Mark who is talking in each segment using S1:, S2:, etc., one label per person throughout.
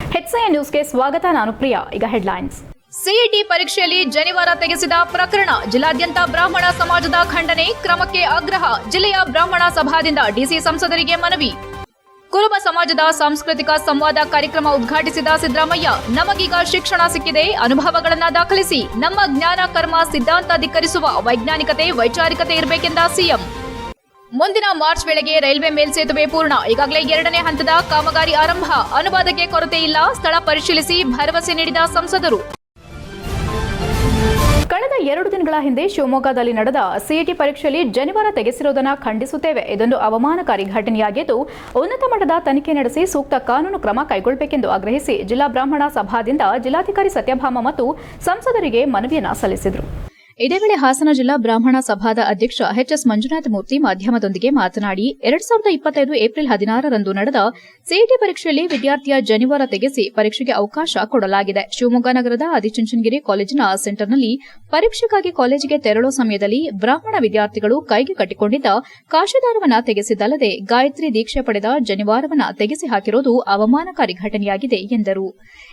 S1: ಹೆಚ್ಐ ನ್ಯೂಸ್ಗೆ ಸ್ವಾಗತ, ನಾನು ಪ್ರಿಯಾ. ಈಗ ಹೆಡ್ಲೈನ್ಸ್
S2: ಸಿಇಟಿ ಪರೀಕ್ಷೆಯಲ್ಲಿ ಜನಿವಾರ ತೆಗೆಸಿದ ಪ್ರಕರಣ, ಜಿಲ್ಲಾದ್ಯಂತ ಬ್ರಾಹ್ಮಣ ಸಮಾಜದ ಖಂಡನೆ, ಕ್ರಮಕ್ಕೆ ಆಗ್ರಹ, ಜಿಲ್ಲೆಯ ಬ್ರಾಹ್ಮಣ ಸಭಾದಿಂದ ಡಿಸಿ ಸಂಸದರಿಗೆ ಮನವಿ. ಕುರುಬ ಸಮಾಜದ ಸಾಂಸ್ಕೃತಿಕ ಸಂವಾದ ಕಾರ್ಯಕ್ರಮ ಉದ್ಘಾಟಿಸಿದ ಸಿದ್ದರಾಮಯ್ಯ, ನಮಗೀಗ ಶಿಕ್ಷಣ ಸಿಕ್ಕಿದೆ, ಅನುಭವಗಳನ್ನು ದಾಖಲಿಸಿ. ನಮ್ಮ ಜ್ಞಾನ, ಕರ್ಮ, ಸಿದ್ಧಾಂತ ಧಿಕ್ಕರಿಸುವ ವೈಜ್ಞಾನಿಕತೆ, ವೈಚಾರಿಕತೆ ಇರಬೇಕೆಂದ ಸಿಎಂ ಮುಂದಿನ ಮಾರ್ಚ್ ವೇಳೆಗೆ ರೈಲ್ವೆ ಮೇಲ್ಸೇತುವೆ ಪೂರ್ಣ. ಈಗಾಗಲೇ ಎರಡನೇ ಹಂತದ ಕಾಮಗಾರಿ ಆರಂಭ. ಅನುವಾದಕ್ಕೆ ಕೊರತೆ ಇಲ್ಲ. ಸ್ಥಳ ಪರಿಶೀಲಿಸಿ ಭರವಸೆ ನೀಡಿದ ಸಂಸದರು.
S1: ಕಳೆದ ಎರಡು ದಿನಗಳ ಹಿಂದೆ ಶಿವಮೊಗ್ಗದಲ್ಲಿ ನಡೆದ ಸಿಇಟಿ ಪರೀಕ್ಷೆಯಲ್ಲಿ ಜನಿವಾರ ತೆಗೆಸಿರುವುದನ್ನು ಖಂಡಿಸುತ್ತೇವೆ. ಇದೊಂದು ಅವಮಾನಕಾರಿ ಘಟನೆಯಾಗಿದ್ದು, ಉನ್ನತ ಮಟ್ಟದ ತನಿಖೆ ನಡೆಸಿ ಸೂಕ್ತ ಕಾನೂನು ಕ್ರಮ ಕೈಗೊಳ್ಳಬೇಕೆಂದು ಆಗ್ರಹಿಸಿ ಜಿಲ್ಲಾ ಬ್ರಾಹ್ಮಣ ಸಭಾದಿಂದ ಜಿಲ್ಲಾಧಿಕಾರಿ ಸತ್ಯಭಾಮ ಮತ್ತು ಸಂಸದರಿಗೆ ಮನವಿಯನ್ನು ಸಲ್ಲಿಸಿದರು. ಇದೇ ವೇಳೆ ಹಾಸನ ಜಿಲ್ಲಾ ಬ್ರಾಹ್ಮಣ ಸಭಾದ ಅಧ್ಯಕ್ಷ ಎಚ್ಎಸ್ ಮಂಜುನಾಥ ಮೂರ್ತಿ ಮಾಧ್ಯಮದೊಂದಿಗೆ ಮಾತನಾಡಿ, ಎರಡ್ ಸಾವಿರದ ಇಪ್ಪತ್ತೈದು ಏಪ್ರಿಲ್ ಹದಿನಾರರಂದು ನಡೆದ ಸಿಇಟಿ ಪರೀಕ್ಷೆಯಲ್ಲಿ ವಿದ್ಯಾರ್ಥಿಯ ಜನಿವಾರ ತೆಗೆಸಿ ಪರೀಕ್ಷೆಗೆ ಅವಕಾಶ ಕೊಡಲಾಗಿದೆ. ಶಿವಮೊಗ್ಗ ನಗರದ ಆದಿಚುಂಚನಗಿರಿ ಕಾಲೇಜಿನ ಸೆಂಟರ್ನಲ್ಲಿ ಪರೀಕ್ಷೆಗಾಗಿ ಕಾಲೇಜಿಗೆ ತೆರಳುವ ಸಮಯದಲ್ಲಿ ಬ್ರಾಹ್ಮಣ ವಿದ್ಯಾರ್ಥಿಗಳು ಕೈಗೆ ಕಟ್ಟಿಕೊಂಡಿದ್ದ ಕಾಶಿದಾರವನ್ನ ತೆಗೆಸಿದ್ದಲ್ಲದೆ ಗಾಯತ್ರಿ ದೀಕ್ಷೆ ಪಡೆದ ಜನಿವಾರವನ್ನ ತೆಗೆಸಿ ಹಾಕಿರುವುದು ಅವಮಾನಕಾರಿ ಘಟನೆಯಾಗಿದೆ ಎಂದರು.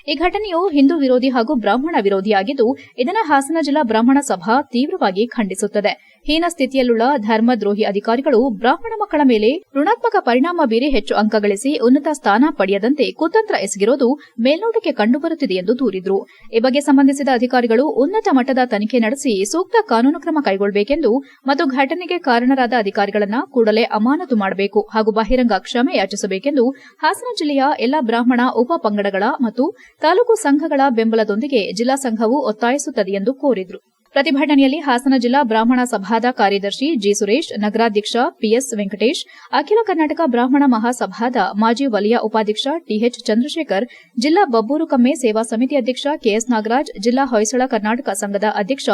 S1: ಈ ಘಟನೆಯು ಹಿಂದೂ ವಿರೋಧಿ ಹಾಗೂ ಬ್ರಾಹ್ಮಣ ವಿರೋಧಿಯಾಗಿದ್ದು, ಇದನ್ನು ಹಾಸನ ಜಿಲ್ಲಾ ಬ್ರಾಹ್ಮಣ ಸಭಾ ತೀವ್ರವಾಗಿ ಖಂಡಿಸುತ್ತದೆ. ಹೀನ ಸ್ಥಿತಿಯಲ್ಲುಳ್ಳ ಧರ್ಮದ್ರೋಹಿ ಅಧಿಕಾರಿಗಳು ಬ್ರಾಹ್ಮಣ ಮಕ್ಕಳ ಮೇಲೆ ಋಣಾತ್ಮಕ ಪರಿಣಾಮ ಬೀರಿ ಹೆಚ್ಚು ಅಂಕ ಗಳಿಸಿ ಉನ್ನತ ಸ್ಥಾನ ಪಡೆಯದಂತೆ ಕುತಂತ್ರ ಎಸಗಿರೋದು ಮೇಲ್ನೋಟಕ್ಕೆ ಕಂಡುಬರುತ್ತಿದೆ ಎಂದು ದೂರಿದರು. ಈ ಬಗ್ಗೆ ಸಂಬಂಧಿಸಿದ ಅಧಿಕಾರಿಗಳು ಉನ್ನತ ಮಟ್ಟದ ತನಿಖೆ ನಡೆಸಿ ಸೂಕ್ತ ಕಾನೂನು ಕ್ರಮ ಕೈಗೊಳ್ಳಬೇಕೆಂದು ಮತ್ತು ಘಟನೆಗೆ ಕಾರಣರಾದ ಅಧಿಕಾರಿಗಳನ್ನು ಕೂಡಲೇ ಅಮಾನತು ಮಾಡಬೇಕು ಹಾಗೂ ಬಹಿರಂಗ ಕ್ಷಮೆ ಯಾಚಿಸಬೇಕೆಂದು ಹಾಸನ ಜಿಲ್ಲೆಯ ಎಲ್ಲಾ ಬ್ರಾಹ್ಮಣ ಉಪ ಪಂಗಡಗಳ ಮತ್ತು ತಾಲೂಕು ಸಂಘಗಳ ಬೆಂಬಲದೊಂದಿಗೆ ಜಿಲ್ಲಾ ಸಂಘವು ಒತ್ತಾಯಿಸುತ್ತದೆ ಎಂದು ಕೋರಿದರು. ಪ್ರತಿಭಟನೆಯಲ್ಲಿ ಹಾಸನ ಜಿಲ್ಲಾ ಬ್ರಾಹ್ಮಣ ಸಭಾದ ಕಾರ್ಯದರ್ಶಿ ಜಿ ಸುರೇಶ್, ನಗರಾಧ್ಯಕ್ಷ ಪಿಎಸ್ ವೆಂಕಟೇಶ್, ಅಖಿಲ ಕರ್ನಾಟಕ ಬ್ರಾಹ್ಮಣ ಮಹಾಸಭಾದ ಮಾಜಿ ವಲಯ ಉಪಾಧ್ಯಕ್ಷ ಟಿಎಚ್ ಚಂದ್ರಶೇಖರ್, ಜಿಲ್ಲಾ ಬಬ್ಬೂರು ಕಮ್ಮೆ ಸೇವಾ ಸಮಿತಿ ಅಧ್ಯಕ್ಷ ಕೆಎಸ್ ನಾಗರಾಜ್, ಜಿಲ್ಲಾ ಹೊಯ್ಸಳ ಕರ್ನಾಟಕ ಸಂಘದ ಅಧ್ಯಕ್ಷ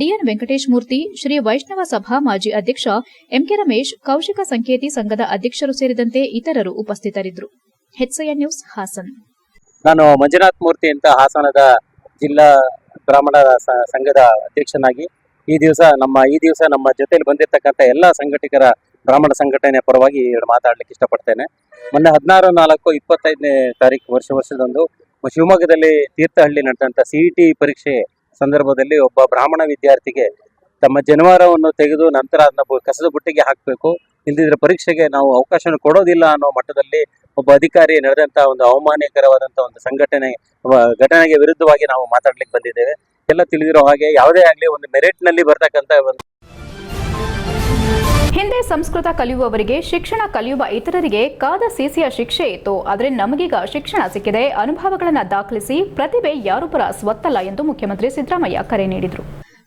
S1: ಡಿಎನ್ ವೆಂಕಟೇಶ್ ಮೂರ್ತಿ, ಶ್ರೀ ವೈಷ್ಣವ ಸಭಾ ಮಾಜಿ ಅಧ್ಯಕ್ಷ ಎಂಕೆ ರಮೇಶ್, ಕೌಶಿಕ ಸಂಕೇತಿ ಸಂಘದ ಅಧ್ಯಕ್ಷರು ಸೇರಿದಂತೆ ಇತರರು ಉಪಸ್ಥಿತರಿದ್ದರು. ನ್ಯೂಸ್ ಹಾಸನ್.
S3: ನಾನು ಮಂಜುನಾಥ್ ಮೂರ್ತಿ ಅಂತ ಹಾಸನದ ಜಿಲ್ಲಾ ಬ್ರಾಹ್ಮಣ ಸಂಘದ ಅಧ್ಯಕ್ಷನಾಗಿ ಈ ದಿವಸ ನಮ್ಮ, ಈ ದಿವಸ ನಮ್ಮ ಜೊತೆಯಲ್ಲಿ ಬಂದಿರತಕ್ಕಂಥ ಎಲ್ಲ ಸಂಘಟಕರ ಬ್ರಾಹ್ಮಣ ಸಂಘಟನೆಯ ಪರವಾಗಿ ಮಾತಾಡ್ಲಿಕ್ಕೆ ಇಷ್ಟಪಡ್ತೇನೆ. ಮೊನ್ನೆ ಹದಿನಾರು ನಾಲ್ಕು ಇಪ್ಪತ್ತೈದನೇ ತಾರೀಕು ವರ್ಷ, ವರ್ಷದೊಂದು ಶಿವಮೊಗ್ಗದಲ್ಲಿ ತೀರ್ಥಹಳ್ಳಿ ನಡೆದಂಥ ಸಿ ಇ ಪರೀಕ್ಷೆ ಸಂದರ್ಭದಲ್ಲಿ ಒಬ್ಬ ಬ್ರಾಹ್ಮಣ ವಿದ್ಯಾರ್ಥಿಗೆ ತಮ್ಮ ಜನಿವಾರವನ್ನು ತೆಗೆದು ನಂತರ ಅದನ್ನ ಕಸದ ಬುಟ್ಟಿಗೆ ಹಾಕಬೇಕು. ಇಲ್ದಿದ್ರೆ ಪರೀಕ್ಷೆಗೆ ನಾವು ಅವಕಾಶವನ್ನು ಕೊಡೋದಿಲ್ಲ ಅನ್ನೋ ಮಟ್ಟದಲ್ಲಿ ಒಬ್ಬ ಅಧಿಕಾರಿ ನಡೆದಂತ ಒಂದು ಅವಮಾನಕರವಾದಂತಹ ಒಂದು ಸಂಘಟನೆ ಘಟನೆಗೆ ವಿರುದ್ಧವಾಗಿ ನಾವು ಮಾತಾಡ್ಲಿಕ್ಕೆ ಬಂದಿದ್ದೇವೆ. ಎಲ್ಲ ತಿಳಿದಿರೋ ಹಾಗೆ ಯಾವುದೇ ಆಗಲಿ ಒಂದು ಮೆರಿಟ್ನಲ್ಲಿ ಬರ್ತಕ್ಕಂಥ ಒಂದು
S1: ಹಿಂದೆ ಸಂಸ್ಕೃತ ಕಲಿಯುವವರಿಗೆ ಶಿಕ್ಷಣ ಕಲಿಯುವ ಇತರರಿಗೆ ಕಾದ ಸಿಸಿಯ ಶಿಕ್ಷೆ ಇತ್ತು. ಆದರೆ ನಮಗೀಗ ಶಿಕ್ಷಣ ಸಿಕ್ಕಿದೆ. ಅನುಭವಗಳನ್ನು ದಾಖಲಿಸಿ ಪ್ರತಿಭೆ ಯಾರೊಬ್ಬರ ಸ್ವತ್ತಲ್ಲ ಎಂದು ಮುಖ್ಯಮಂತ್ರಿ ಸಿದ್ದರಾಮಯ್ಯ ಕರೆ ನೀಡಿದರು.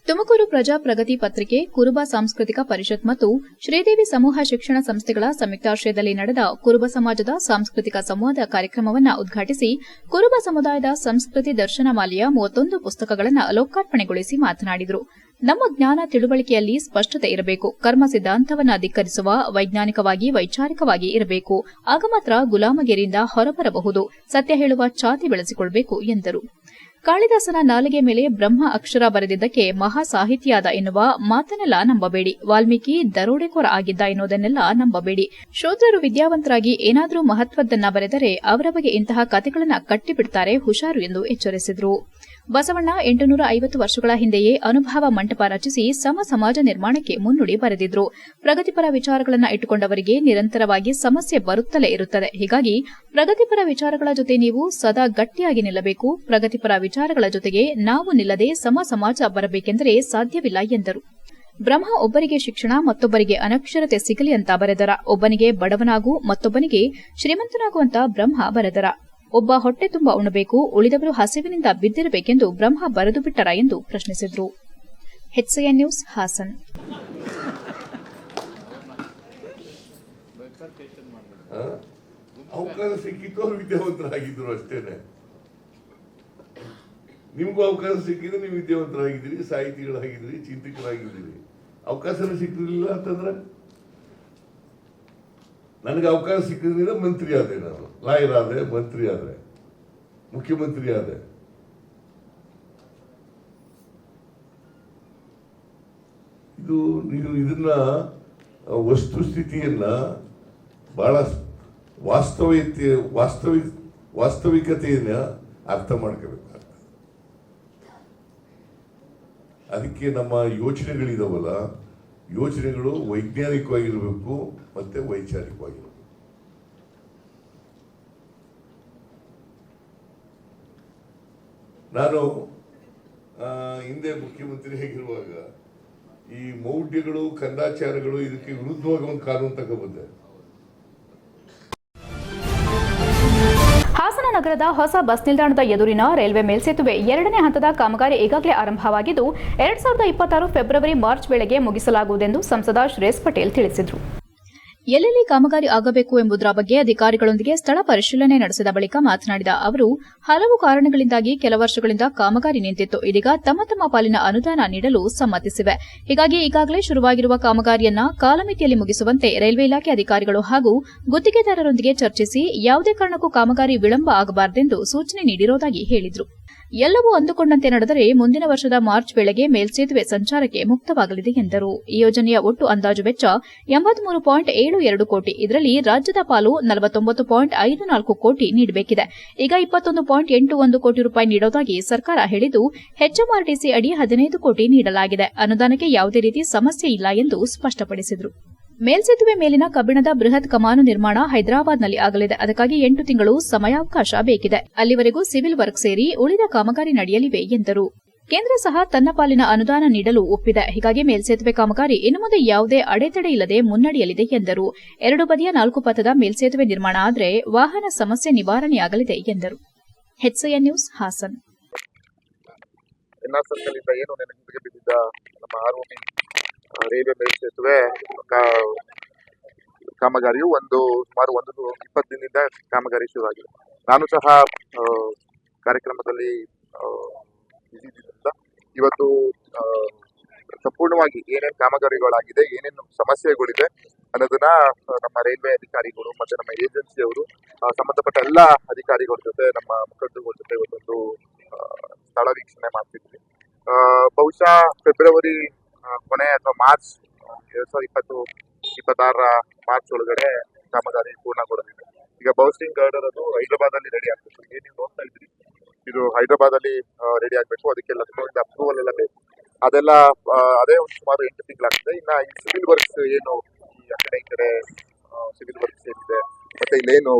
S1: ತುಮಕೂರು ಪ್ರಜಾ ಪ್ರಗತಿ ಪತ್ರಿಕೆ, ಕುರುಬ ಸಾಂಸ್ಕೃತಿಕ ಪರಿಷತ್ ಮತ್ತು ಶ್ರೀದೇವಿ ಸಮೂಹ ಶಿಕ್ಷಣ ಸಂಸ್ಥೆಗಳ ಸಂಯುಕ್ತಾಶ್ರಯದಲ್ಲಿ ನಡೆದ ಕುರುಬ ಸಮಾಜದ ಸಾಂಸ್ಕೃತಿಕ ಸಂವಾದ ಕಾರ್ಯಕ್ರಮವನ್ನು ಉದ್ಘಾಟಿಸಿ ಕುರುಬ ಸಮುದಾಯದ ಸಂಸ್ಕೃತಿ ದರ್ಶನ ಮಾಲೆಯ ಮೂವತ್ತೊಂದು ಪುಸ್ತಕಗಳನ್ನು ಲೋಕಾರ್ಪಣೆಗೊಳಿಸಿ ಮಾತನಾಡಿದರು. ನಮ್ಮ ಜ್ಞಾನ ತಿಳುವಳಿಕೆಯಲ್ಲಿ ಸ್ಪಷ್ಟತೆ ಇರಬೇಕು. ಕರ್ಮ ಸಿದ್ಧಾಂತವನ್ನ ಧಿಕ್ಕರಿಸುವ, ವೈಜ್ಞಾನಿಕವಾಗಿ, ವೈಚಾರಿಕವಾಗಿ ಇರಬೇಕು. ಆಗ ಮಾತ್ರ ಗುಲಾಮಗಿರಿಯಿಂದ ಹೊರಬರಬಹುದು. ಸತ್ಯ ಹೇಳುವ ಛಾತಿ ಬೆಳೆಸಿಕೊಳ್ಳಬೇಕು ಎಂದರು. ಕಾಳಿದಾಸನ ನಾಲಿಗೆ ಮೇಲೆ ಬ್ರಹ್ಮ ಅಕ್ಷರ ಬರೆದಿದ್ದಕ್ಕೆ ಮಹಾ ಸಾಹಿತಿಯಾದ ಎನ್ನುವ ಮಾತನ್ನೆಲ್ಲ ನಂಬಬೇಡಿ. ವಾಲ್ಮೀಕಿ ದರೋಡೆಕೋರ ಆಗಿದ್ದ ಎನ್ನುವುದನ್ನೆಲ್ಲ ನಂಬಬೇಡಿ. ಶೋಧರು ವಿದ್ಯಾವಂತರಾಗಿ ಏನಾದರೂ ಮಹತ್ವದ್ದನ್ನ ಬರೆದರೆ ಅವರ ಬಗ್ಗೆ ಇಂತಹ ಕಥೆಗಳನ್ನ ಕಟ್ಟಿಬಿಡ್ತಾರೆ ಹುಷಾರು ಎಂದು ಎಚ್ಚರಿಸಿದರು. ಬಸವಣ್ಣ ಎಂಟುನೂರ ಐವತ್ತು ವರ್ಷಗಳ ಹಿಂದೆಯೇ ಅನುಭವ ಮಂಟಪ ರಚಿಸಿ ಸಮ ಸಮಾಜ ನಿರ್ಮಾಣಕ್ಕೆ ಮುನ್ನುಡಿ ಬರೆದಿದ್ರು. ಪ್ರಗತಿಪರ ವಿಚಾರಗಳನ್ನು ಇಟ್ಟುಕೊಂಡವರಿಗೆ ನಿರಂತರವಾಗಿ ಸಮಸ್ಯೆ ಬರುತ್ತಲೇ ಇರುತ್ತದೆ. ಹೀಗಾಗಿ ಪ್ರಗತಿಪರ ವಿಚಾರಗಳ ಜೊತೆ ನೀವು ಸದಾ ಗಟ್ಟಿಯಾಗಿ ನಿಲ್ಲಬೇಕು. ಪ್ರಗತಿಪರ ವಿಚಾರಗಳ ಜೊತೆಗೆ ನಾವು ನಿಲ್ಲದೆ ಸಮ ಸಮಾಜ ಬರಬೇಕೆಂದರೆ ಸಾಧ್ಯವಿಲ್ಲ ಎಂದರು. ಬ್ರಹ್ಮ ಒಬ್ಬರಿಗೆ ಶಿಕ್ಷಣ, ಮತ್ತೊಬ್ಬರಿಗೆ ಅನಕ್ಷರತೆ ಸಿಗಲಿ ಅಂತ ಬರೆದರ. ಒಬ್ಬನಿಗೆ ಬಡವನಾಗು, ಮತ್ತೊಬ್ಬನಿಗೆ ಶ್ರೀಮಂತನಾಗುವಂತ ಬ್ರಹ್ಮ ಬರೆದರ. ಒಬ್ಬ ಹೊಟ್ಟೆ ತುಂಬ ಉಣಬೇಕು, ಉಳಿದವರು ಹಸಿವಿನಿಂದ ಬಿದ್ದಿರಬೇಕೆಂದು ಬ್ರಹ್ಮ ಬರೆದು ಬಿಟ್ಟರ ಎಂದು ಪ್ರಶ್ನಿಸಿದರು. HN news, Hassan?
S4: ಅವಕಾಶ ಸಿಕ್ಕಿತ್ತು, ಅವ್ರು ವಿದ್ಯಾವಂತರಾಗಿದ್ರು ಅಷ್ಟೇನೆ. ನಿಮಗೂ ಅವಕಾಶ ಸಿಕ್ಕಿದ್ರೆ ನೀವು ವಿದ್ಯಾವಂತರಾಗಿದ್ದೀರಿ, ಸಾಹಿತಿಗಳಾಗಿದ್ದೀರಿ, ಚಿಂತಕರಾಗಿದ್ದೀರಿ. ಅವಕಾಶನೇ ಸಿಕ್ಕಿರಲಿಲ್ಲ ಅಂತಂದ್ರೆ? ನನಗೆ ಅವಕಾಶ ಸಿಕ್ಕಿದ್ರೆ ಮಂತ್ರಿ ಆದೆ ನಾನು. ಲಾಯರ್ ಆದೆ ಮಂತ್ರಿ ಆದೆ ಮುಖ್ಯಮಂತ್ರಿ ಆದೆ. ಇದು ನೀವು ಇದನ್ನ ವಸ್ತುಸ್ಥಿತಿಯನ್ನ ಬಹಳ ವಾಸ್ತವಿಕತೆ ವಾಸ್ತವಿಕ ವಾಸ್ತವಿಕತೆಯನ್ನ ಅರ್ಥ ಮಾಡ್ಕೋಬೇಕಾಗ್ತದೆ. ಅದಕ್ಕೆ ನಮ್ಮ ಯೋಚನೆಗಳಿದಾವಲ್ಲ ಯೋಚನೆಗಳು ವೈಜ್ಞಾನಿಕವಾಗಿರಬೇಕು ಮತ್ತೆ ವೈಚಾರಿಕವಾಗಿರಬೇಕು. ನಾನು ಹಿಂದೆ ಮುಖ್ಯಮಂತ್ರಿ ಹೇಗಿರುವಾಗ ಈ ಮೌಢ್ಯಗಳು ಕಂದಾಚಾರಗಳು ಇದಕ್ಕೆ ವಿರುದ್ಧವಾಗಿ ಒಂದು ಕಾನೂನು ತಗೊಬಂದೆ
S5: ಹಾಸನ ನಗರದ ಹೊಸ ಬಸ್ ನಿಲ್ದಾಣದ ಎದುರಿನ ರೈಲ್ವೆ ಮೇಲ್ಸೇತುವೆ ಎರಡನೇ ಹಂತದ ಕಾಮಗಾರಿ ಈಗಾಗಲೇ ಆರಂಭವಾಗಿದ್ದು, ಎರಡ್ ಸಾವಿರದ ಇಪ್ಪತ್ತಾರು ಫೆಬ್ರವರಿ ಮಾರ್ಚ್ ವೇಳೆಗೆ ಮುಗಿಸಲಾಗುವುದೆಂದು ಸಂಸದ ಶ್ರೇಯಸ್ ಪಟೇಲ್ ತಿಳಿಸಿದರು.
S1: ಎಲ್ಲೆಲ್ಲಿ ಕಾಮಗಾರಿ ಆಗಬೇಕು ಎಂಬುದರ ಬಗ್ಗೆ ಅಧಿಕಾರಿಗಳೊಂದಿಗೆ ಸ್ಥಳ ಪರಿಶೀಲನೆ ನಡೆಸಿದ ಬಳಿಕ ಮಾತನಾಡಿದ ಅವರು, ಹಲವು ಕಾರಣಗಳಿಂದಾಗಿ ಕೆಲ ವರ್ಷಗಳಿಂದ ಕಾಮಗಾರಿ ನಿಂತಿತ್ತು. ಇದೀಗ ತಮ್ಮ ತಮ್ಮ ಪಾಲಿನ ಅನುದಾನ ನೀಡಲು ಸಮ್ಮತಿಸಿವೆ. ಹೀಗಾಗಿ ಈಗಾಗಲೇ ಶುರುವಾಗಿರುವ ಕಾಮಗಾರಿಯನ್ನ ಕಾಲಮಿತಿಯಲ್ಲಿ ಮುಗಿಸುವಂತೆ ರೈಲ್ವೆ ಇಲಾಖೆ ಅಧಿಕಾರಿಗಳು ಹಾಗೂ ಗುತ್ತಿಗೆದಾರರೊಂದಿಗೆ ಚರ್ಚಿಸಿ ಯಾವುದೇ ಕಾರಣಕ್ಕೂ ಕಾಮಗಾರಿ ವಿಳಂಬ ಆಗಬಾರದೆಂದು ಸೂಚನೆ ನೀಡಿರುವುದಾಗಿ ಹೇಳಿದರು. ಎಲ್ಲವೂ ಅಂದುಕೊಂಡಂತೆ ನಡೆದರೆ ಮುಂದಿನ ವರ್ಷದ ಮಾರ್ಚ್ ವೇಳೆಗೆ ಮೇಲ್ಸೇತುವೆ ಸಂಚಾರಕ್ಕೆ ಮುಕ್ತವಾಗಲಿದೆ ಎಂದರು. ಈ ಯೋಜನೆಯ ಒಟ್ಟು ಅಂದಾಜು ವೆಚ್ಚ ಎಂಬತ್ಮೂರು ಪಾಯಿಂಟ್ ಏಳು ಎರಡು ಕೋಟಿ. ಇದರಲ್ಲಿ ರಾಜ್ಯದ ಪಾಲು ನಲವತ್ತೊಂಬತ್ತು ಪಾಯಿಂಟ್ ಐದು ನಾಲ್ಕು ಕೋಟಿ ನೀಡಬೇಕಿದೆ. ಈಗ ಇಪ್ಪತ್ತೊಂದು ಪಾಯಿಂಟ್ ಎಂಟು ಒಂದು ಕೋಟಿ ರೂಪಾಯಿ ನೀಡೋದಾಗಿ ಸರ್ಕಾರ ಹೇಳಿದ್ದು ಹೆಚ್ಎಂಆರ್ಟಿಸಿ ಅಡಿ ಹದಿನೈದು ಕೋಟಿ ನೀಡಲಾಗಿದೆ. ಅನುದಾನಕ್ಕೆ ಯಾವುದೇ ರೀತಿ ಸಮಸ್ಯೆ ಇಲ್ಲ ಎಂದು ಸ್ಪಷ್ಟಪಡಿಸಿದರು. ಮೇಲ್ಸೇತುವೆ ಮೇಲಿನ ಕಬ್ಬಿಣದ ಬೃಹತ್ ಕಮಾನು ನಿರ್ಮಾಣ ಹೈದರಾಬಾದ್ನಲ್ಲಿ ಆಗಲಿದೆ. ಅದಕ್ಕಾಗಿ ಎಂಟು ತಿಂಗಳು ಸಮಯಾವಕಾಶ ಬೇಕಿದೆ. ಅಲ್ಲಿವರೆಗೂ ಸಿವಿಲ್ ವರ್ಕ್ ಸೇರಿ ಉಳಿದ ಕಾಮಗಾರಿ ನಡೆಯಲಿವೆ ಎಂದರು. ಕೇಂದ್ರ ಸಹ ತನ್ನ ಪಾಲಿನ ಅನುದಾನ ನೀಡಲು ಒಪ್ಪಿದೆ. ಹೀಗಾಗಿ ಮೇಲ್ಸೇತುವೆ ಕಾಮಗಾರಿ ಇನ್ನು ಮುಂದೆ ಯಾವುದೇ ಅಡೆತಡೆ ಇಲ್ಲದೆ ಮುನ್ನಡೆಯಲಿದೆ ಎಂದರು. ಎರಡು ಬದಿಯ ನಾಲ್ಕು ಪಥದ ಮೇಲ್ಸೇತುವೆ ನಿರ್ಮಾಣ ಆದರೆ ವಾಹನ ಸಮಸ್ಯೆ ನಿವಾರಣೆಯಾಗಲಿದೆ ಎಂದರು. ನ್ಯೂಸ್ ಹಾಸನ್.
S6: ಎನ್ಆರ್ ಏನು ನೆನಪಿಗೆ ಬಿದ್ದಿದ್ದ ನಮ್ಮ ರೈಲ್ವೆ ಮೇಲ್ಸೇತುವೆ ಕಾ- ಕಾಮಗಾರಿಯು ಒಂದು ಸುಮಾರು ಒಂದು ಇಪ್ಪತ್ತು ದಿನದಿಂದ ಕಾಮಗಾರಿ ಶುರುವಾಗಿದೆ. ನಾನು ಸಹ ಕಾರ್ಯಕ್ರಮದಲ್ಲಿ ಇವತ್ತು ಸಂಪೂರ್ಣವಾಗಿ ಏನೇನು ಕಾಮಗಾರಿಗಳಾಗಿದೆ, ಏನೇನು ಸಮಸ್ಯೆಗಳಿದೆ ಅನ್ನೋದನ್ನ ನಮ್ಮ ರೈಲ್ವೆ ಅಧಿಕಾರಿಗಳು ಮತ್ತೆ ನಮ್ಮ ಏಜೆನ್ಸಿಯವರು ಸಂಬಂಧಪಟ್ಟ ಎಲ್ಲ ಅಧಿಕಾರಿಗಳ ಜೊತೆ, ನಮ್ಮ ಮುಖಂಡರುಗಳ ಜೊತೆ ಇವತ್ತೊಂದು ಸ್ಥಳ ವೀಕ್ಷಣೆ ಮಾಡ್ತಿದ್ವಿ. ಬಹುಶಃ ಫೆಬ್ರವರಿ ಕೊನೆ ಅಥವಾ ಮಾರ್ಚ್ ಎರಡ್ ಸಾವಿರದ ಇಪ್ಪತ್ತು, ಇಪ್ಪತ್ತಾರರ ಮಾರ್ಚ್ ಒಳಗಡೆ ಕಾಮಗಾರಿ ಪೂರ್ಣಗೊಳ್ಳಲಿದೆ. ಈಗ ಬೌಸ್ಟಿಂಗ್ ಗಾರ್ಡನ್ ಅದು ಹೈದರಾಬಾದ್ ಅಲ್ಲಿ ರೆಡಿ ಆಗ್ಬೇಕು. ಏನ್ ನೀವು ನೋಡ್ತಾ ಇದ್ರಿ. ಇದು ಹೈದರಾಬಾದ್ ಅಲ್ಲಿ ರೆಡಿ ಆಗ್ಬೇಕು. ಅದಕ್ಕೆಲ್ಲ ಅಪ್ರೂವಲ್ ಎಲ್ಲ ಬೇಕು. ಅದೆಲ್ಲ ಅದೇ ಒಂದು ಸುಮಾರು ಎಂಟು ತಿಂಗಳಾಗ್ತದೆ. ಇನ್ನ ಈ ಸಿವಿಲ್ ವರ್ಕ್ಸ್ ಏನು, ಈ ಆ ಕಡೆ ಈ ಕಡೆ ಸಿವಿಲ್ ವರ್ಕ್ಸ್ ಏನಿದೆ, ಮತ್ತೆ ಇಲ್ಲೇನು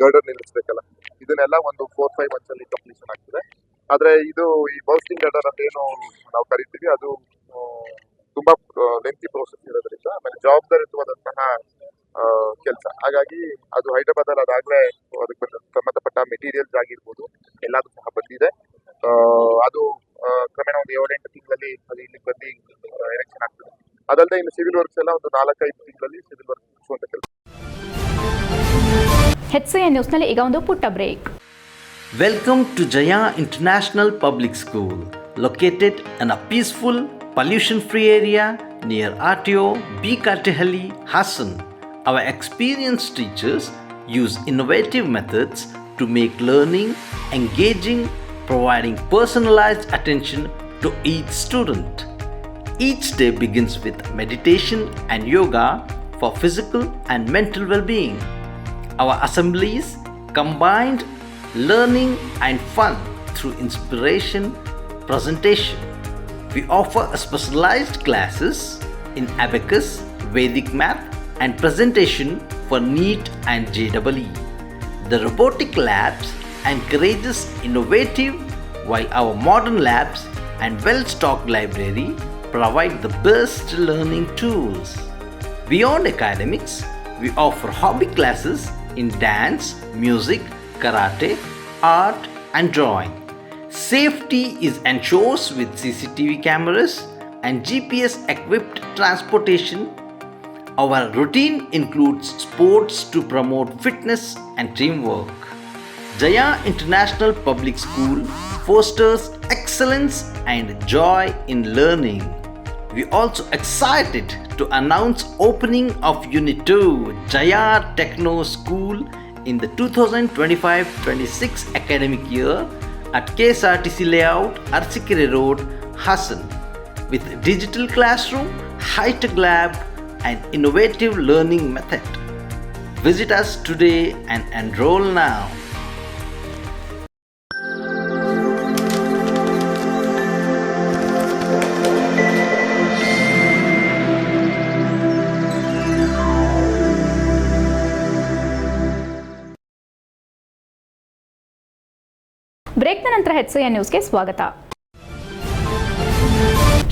S6: ಗರ್ಡರ್ ನಿಲ್ಲಿಸ್ಬೇಕಲ್ಲ ಇದನ್ನೆಲ್ಲ ಒಂದು ಫೋರ್ ಫೈವ್ ಮಂತ್ಸ್ ಅಲ್ಲಿ ಕಂಪ್ಲೀಷನ್ ಆಗ್ತದೆ. ಆದ್ರೆ ಇದು ಈ ಬೌಸ್ಟಿಂಗ್ ಲೆಟರ್ ಅಂತ ಏನು ನಾವು ಕರಿತೀವಿ, ಅದು ತುಂಬಾ ಲೆಂತಿ ಪ್ರೋಸೆಸ್ ಇರೋದ್ರಿಂದ ಆಮೇಲೆ ಜವಾಬ್ದಾರಿತ್ವದಂತಹ ಕೆಲಸ. ಹಾಗಾಗಿ ಅದು ಹೈದರಾಬಾದ್ ಅಲ್ಲಿ ಅದಾಗಲೇ ಅದಕ್ಕೆ ಸಂಬಂಧಪಟ್ಟ ಮೆಟೀರಿಯಲ್ಸ್ ಆಗಿರ್ಬೋದು ಎಲ್ಲದೂ ಸಹ ಬಂದಿದೆ. ಅದು ಕ್ರಮೇಣ ಒಂದು ಏಳೆಂಟು ತಿಂಗಳಲ್ಲಿ ಅದು ಇಲ್ಲಿಗೆ ಬಂದು ಎಲೆಕ್ಷನ್ ಆಗ್ತದೆ. ಅದಲ್ಲದೆ ಇನ್ನು ಸಿವಿಲ್ ವರ್ಕ್ಸ್ ಎಲ್ಲ ಒಂದು ನಾಲ್ಕೈದು ತಿಂಗಳಲ್ಲಿ ಸಿವಿಲ್ ವರ್ಕ್ಸ್ ಕೆಲಸ.
S5: ಹೆಚ್ಎನ್ ನ್ಯೂಸ್ನಲ್ಲಿ ಈಗ ಒಂದು ಪುಟ್ಟ break
S7: Welcome to Jaya International Public School, located in a peaceful, pollution free area near RTO B. Hassan. Our experienced teachers use innovative methods to make learning engaging, providing personalized attention to each student. Each day begins with meditation and yoga for physical and mental well being. Our assemblies combined learning and fun through inspiration presentation. We offer specialized classes in abacus, Vedic math, and presentation for NEET and JEE. The robotic labs encourages innovative while our modern labs and well-stocked library provide the best learning tools. Beyond academics, we offer hobby classes in dance, music, karate, art, and drawing. Safety is ensured with CCTV cameras and GPS equipped transportation. Our routine includes sports to promote fitness and teamwork. Jaya International Public School fosters excellence and joy in learning. We are also excited to announce opening of Unit 2 Jaya Techno School in the 2025-26 academic year at KSRTC layout Arsikere Road, Hassan with digital classroom, high-tech lab, and innovative learning method. Visit us today and enroll now.
S1: ನಂತರ N ನ್ಯೂಸ್ಗೆ ಸ್ವಾಗತ.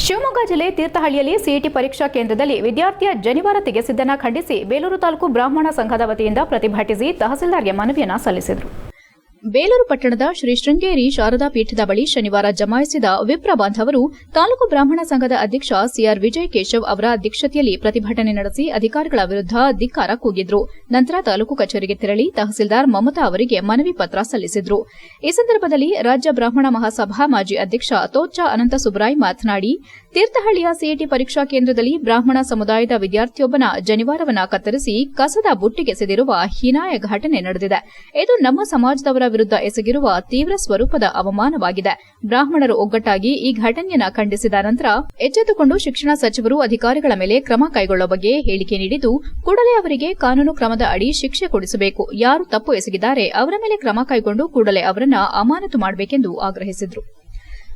S1: ಶಿವಮೊಗ್ಗ ಜಿಲ್ಲೆ ತೀರ್ಥಹಳ್ಳಿಯಲ್ಲಿ CET ಪರೀಕ್ಷಾ ಕೇಂದ್ರದಲ್ಲಿ ವಿದ್ಯಾರ್ಥಿಯ ಜನಿವಾರ ತೆಗೆಸಿದ್ದನ್ನು ಖಂಡಿಸಿ ಬೇಲೂರು ತಾಲೂಕು ಬ್ರಾಹ್ಮಣ ಸಂಘದ ವತಿಯಿಂದ ಪ್ರತಿಭಟಿಸಿ ತಹಸೀಲ್ದಾರ್ಗೆ ಮನವಿಯನ್ನ ಸಲ್ಲಿಸಿದರು. ಬೇಲೂರು ಪಟ್ಟಣದ ಶ್ರೀ ಶೃಂಗೇರಿ ಶಾರದಾ ಪೀಠದ ಬಳಿ ಶನಿವಾರ ಜಮಾಯಿಸಿದ ವಿಪ್ರ ಬಾಂಧವರು ತಾಲೂಕು ಬ್ರಾಹ್ಮಣ ಸಂಘದ ಅಧ್ಯಕ್ಷ ಸಿಆರ್ ವಿಜಯ್ ಕೇಶವ್ ಅವರ ಅಧ್ಯಕ್ಷತೆಯಲ್ಲಿ ಪ್ರತಿಭಟನೆ ನಡೆಸಿ ಅಧಿಕಾರಿಗಳ ವಿರುದ್ಧ ಧಿಕ್ಕಾರ ಕೂಗಿದ್ರು. ನಂತರ ತಾಲೂಕು ಕಚೇರಿಗೆ ತೆರಳಿ ತಹಸೀಲ್ದಾರ್ ಮಮತಾ ಅವರಿಗೆ ಮನವಿ ಪತ್ರ ಸಲ್ಲಿಸಿದ್ರು. ಈ ಸಂದರ್ಭದಲ್ಲಿ ರಾಜ್ಯ ಬ್ರಾಹ್ಮಣ ಮಹಾಸಭಾ ಮಾಜಿ ಅಧ್ಯಕ್ಷ ತೋಚ್ಚ ಅನಂತ ಸುಬ್ರಾಯ್ ಮಾತನಾಡಿ ತೀರ್ಥಹಳ್ಳಿಯ ಸಿಇಟಿ ಪರೀಕ್ಷಾ ಕೇಂದ್ರದಲ್ಲಿ ಬ್ರಾಹ್ಮಣ ಸಮುದಾಯದ ವಿದ್ಯಾರ್ಥಿಯೊಬ್ಬನ ಜನಿವಾರವನ್ನ ಕತ್ತರಿಸಿ ಕಸದ ಬುಟ್ಟಿಗೆ ಬುಟ್ಟಿಗೆಸೆದಿರುವ ಹೀನಾಯ ಘಟನೆ ನಡೆದಿದೆ. ಇದು ನಮ್ಮ ಸಮಾಜದವರ ವಿರುದ್ಧ ಎಸಗಿರುವ ತೀವ್ರ ಸ್ವರೂಪದ ಅವಮಾನವಾಗಿದೆ. ಬ್ರಾಹ್ಮಣರು ಒಗ್ಗಟ್ಟಾಗಿ ಈ ಘಟನೆಯನ್ನು ಖಂಡಿಸಿದ ನಂತರ ಎಚ್ಚೆತ್ತುಕೊಂಡು ಶಿಕ್ಷಣ ಸಚಿವರು ಅಧಿಕಾರಿಗಳ ಮೇಲೆ ಕ್ರಮ ಕೈಗೊಳ್ಳುವ ಬಗ್ಗೆ ಹೇಳಿಕೆ ನೀಡಿದ್ದು, ಕೂಡಲೇ ಅವರಿಗೆ ಕಾನೂನು ಕ್ರಮದ ಅಡಿ ಶಿಕ್ಷೆ ಕೊಡಿಸಬೇಕು. ಯಾರು ತಪ್ಪು ಎಸಗಿದ್ದಾರೆ ಅವರ ಮೇಲೆ ಕ್ರಮ ಕೈಗೊಂಡು ಕೂಡಲೇ ಅವರನ್ನ ಅಮಾನತು ಮಾಡಬೇಕೆಂದು ಆಗ್ರಹಿಸಿದರು.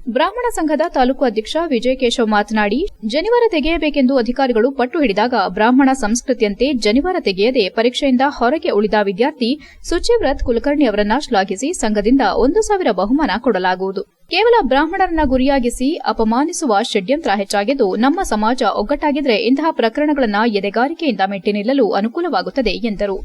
S1: ಬ್ರಾಹ್ಮಣ ಸಂಘದ ತಾಲೂಕು ಅಧ್ಯಕ್ಷ ವಿಜಯ್ ಕೇಶವ್ ಮಾತನಾಡಿ, ಜನಿವಾರ ತೆಗೆಯಬೇಕೆಂದು ಅಧಿಕಾರಿಗಳು ಪಟ್ಟು ಹಿಡಿದಾಗ ಬ್ರಾಹ್ಮಣ ಸಂಸ್ಕೃತಿಯಂತೆ ಜನಿವಾರ ತೆಗೆಯದೆ ಪರೀಕ್ಷೆಯಿಂದ ಹೊರಗೆ ಉಳಿದ ವಿದ್ಯಾರ್ಥಿ ಸುಚಿವ್ರತ್ ಕುಲಕರ್ಣಿ ಅವರನ್ನ ಶ್ಲಾಘಿಸಿ ಸಂಘದಿಂದ ಒಂದು ಸಾವಿರ ಬಹುಮಾನ ಕೊಡಲಾಗುವುದು. ಕೇವಲ ಬ್ರಾಹ್ಮಣರನ್ನ ಗುರಿಯಾಗಿಸಿ ಅಪಮಾನಿಸುವ ಷಡ್ಯಂತ್ರ ಹೆಚ್ಚಾಗಿದ್ದು ನಮ್ಮ ಸಮಾಜ ಒಗ್ಗಟ್ಟಾಗಿದ್ರೆ ಇಂತಹ ಪ್ರಕರಣಗಳನ್ನು ಎದೆಗಾರಿಕೆಯಿಂದ ಮೆಟ್ಟಿ ನಿಲ್ಲಲು ಅನುಕೂಲವಾಗುತ್ತದೆ ಎಂದರು.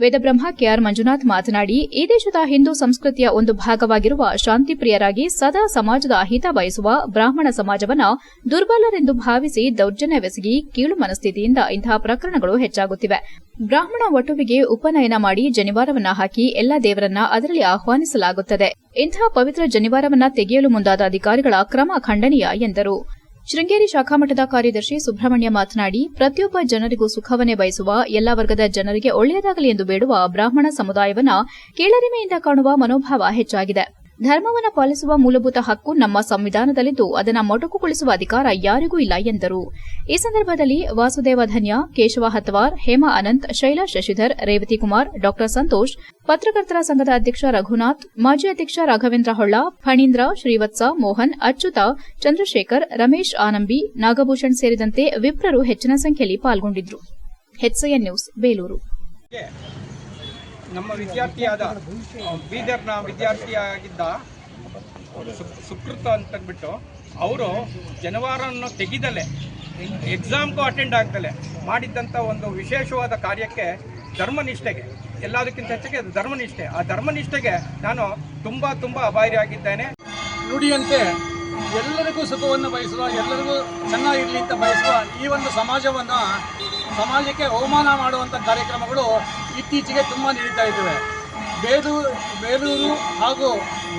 S1: ವೇದಬ್ರಹ್ಮ ಕೆಆರ್ ಮಂಜುನಾಥ್ ಮಾತನಾಡಿ, ಈ ದೇಶದ ಹಿಂದೂ ಸಂಸ್ಕೃತಿಯ ಒಂದು ಭಾಗವಾಗಿರುವ ಶಾಂತಿಪ್ರಿಯರಾಗಿ ಸದಾ ಸಮಾಜದ ಹಿತ ಬಯಸುವ ಬ್ರಾಹ್ಮಣ ಸಮಾಜವನ್ನು ದುರ್ಬಲರೆಂದು ಭಾವಿಸಿ ದೌರ್ಜನ್ಯವೆಸಗಿ ಕೀಳು ಮನಸ್ಥಿತಿಯಿಂದ ಇಂತಹ ಪ್ರಕರಣಗಳು ಹೆಚ್ಚಾಗುತ್ತಿವೆ. ಬ್ರಾಹ್ಮಣ ವಟುವಿಗೆ ಉಪನಯನ ಮಾಡಿ ಜನಿವಾರವನ್ನ ಹಾಕಿ ಎಲ್ಲ ದೇವರನ್ನ ಅದರಲ್ಲಿ ಆಹ್ವಾನಿಸಲಾಗುತ್ತದೆ. ಇಂತಹ ಪವಿತ್ರ ಜನಿವಾರವನ್ನ ತೆಗೆಯಲು ಮುಂದಾದ ಅಧಿಕಾರಿಗಳ ಕ್ರಮ ಖಂಡನೀಯ, ಎಂದರು. ಶೃಂಗೇರಿ ಶಾಖಾಮಠದ ಕಾರ್ಯದರ್ಶಿ ಸುಬ್ರಹ್ಮಣ್ಯ ಮಾತನಾಡಿ, ಪ್ರತಿಯೊಬ್ಬ ಜನರಿಗೂ ಸುಖವನ್ನೇ ಬಯಸುವ ಎಲ್ಲ ವರ್ಗದ ಜನರಿಗೆ ಒಳ್ಳೆಯದಾಗಲಿ ಎಂದು ಬೇಡುವ ಬ್ರಾಹ್ಮಣ ಸಮುದಾಯವನ್ನ ಕೀಳರಿಮೆಯಿಂದ ಕಾಣುವ ಮನೋಭಾವ ಹೆಚ್ಚಾಗಿದೆ. ಧರ್ಮವನ್ನು ಪಾಲಿಸುವ ಮೂಲಭೂತ ಹಕ್ಕು ನಮ್ಮ ಸಂವಿಧಾನದಲ್ಲಿದ್ದು ಅದನ್ನು ಮೊಟಕುಗೊಳಿಸುವ ಅಧಿಕಾರ ಯಾರಿಗೂ ಇಲ್ಲ ಎಂದರು. ಈ ಸಂದರ್ಭದಲ್ಲಿ ವಾಸುದೇವ ಧನ್ಯ, ಕೇಶವ ಹತ್ವಾರ್, ಹೇಮಾ ಅನಂತ್, ಶೈಲಾ ಶಶಿಧರ್, ರೇವತಿ ಕುಮಾರ್ ಡಾ ಸಂತೋಷ್, ಪತ್ರಕರ್ತರ ಸಂಘದ ಅಧ್ಯಕ್ಷ ರಘುನಾಥ್, ಮಾಜಿ ಅಧ್ಯಕ್ಷ ರಾಘವೇಂದ್ರ ಹೊಳ್ಳ, ಫಣೀಂದ್ರ, ಶ್ರೀವತ್ಸ, ಮೋಹನ್, ಅಚ್ಯುತ, ಚಂದ್ರಶೇಖರ್, ರಮೇಶ್ ಆನಂಬಿ, ನಾಗಭೂಷಣ್ ಸೇರಿದಂತೆ ವಿಪ್ರರು ಹೆಚ್ಚಿನ ಸಂಖ್ಯೆಯಲ್ಲಿ ಬೇಲೂರು.
S8: ನಮ್ಮ ವಿದ್ಯಾರ್ಥಿಯಾದ ಬೀದರ್ನ ವಿದ್ಯಾರ್ಥಿಯಾಗಿದ್ದ ಸುಕೃತ ಅಂತಂದ್ಬಿಟ್ಟು ಅವರು ಜನವಾರವನ್ನು ತೆಗಿದಲೆ ಎಕ್ಸಾಮ್ಗೂ ಅಟೆಂಡ್ ಆಗ್ದಲೆ, ಮಾಡಿದ್ದಂಥ ಒಂದು ವಿಶೇಷವಾದ ಕಾರ್ಯಕ್ಕೆ ಧರ್ಮನಿಷ್ಠೆಗೆ, ಎಲ್ಲದಕ್ಕಿಂತ ಹೆಚ್ಚಿಗೆ ಧರ್ಮನಿಷ್ಠೆ. ಆ ಧರ್ಮನಿಷ್ಠೆಗೆ ನಾನು ತುಂಬ ತುಂಬ ಅಭಾರಿಯಾಗಿದ್ದೇನೆ.
S9: ನುಡಿಯಂತೆ ಎಲ್ಲರಿಗೂ ಸುಖವನ್ನು ಬಯಸುವ, ಎಲ್ಲರಿಗೂ ಚೆನ್ನಾಗಿರಲಿ ಅಂತ ಬಯಸುವ ಈ ಒಂದು ಸಮಾಜವನ್ನು ಸಮಾಜಕ್ಕೆ ಅವಮಾನ ಮಾಡುವಂಥ ಕಾರ್ಯಕ್ರಮಗಳು ಇತ್ತೀಚೆಗೆ ತುಂಬ ನಡೀತಾ ಇದ್ದಾವೆ. ಬೇಲೂರು ಬೇಲೂರು ಹಾಗೂ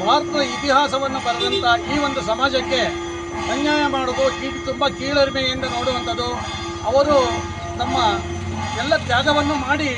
S9: ಭಾರತದ ಇತಿಹಾಸವನ್ನು ಬರೆದಂಥ ಈ ಒಂದು ಸಮಾಜಕ್ಕೆ ಅನ್ಯಾಯ ಮಾಡೋದು ಕೀಳು ತುಂಬ ಕೀಳರಿಮೆಯಿಂದ ನೋಡುವಂಥದ್ದು. ಅವರು ನಮ್ಮ ಎಲ್ಲ ತ್ಯಾಗವನ್ನು ಮಾಡಿ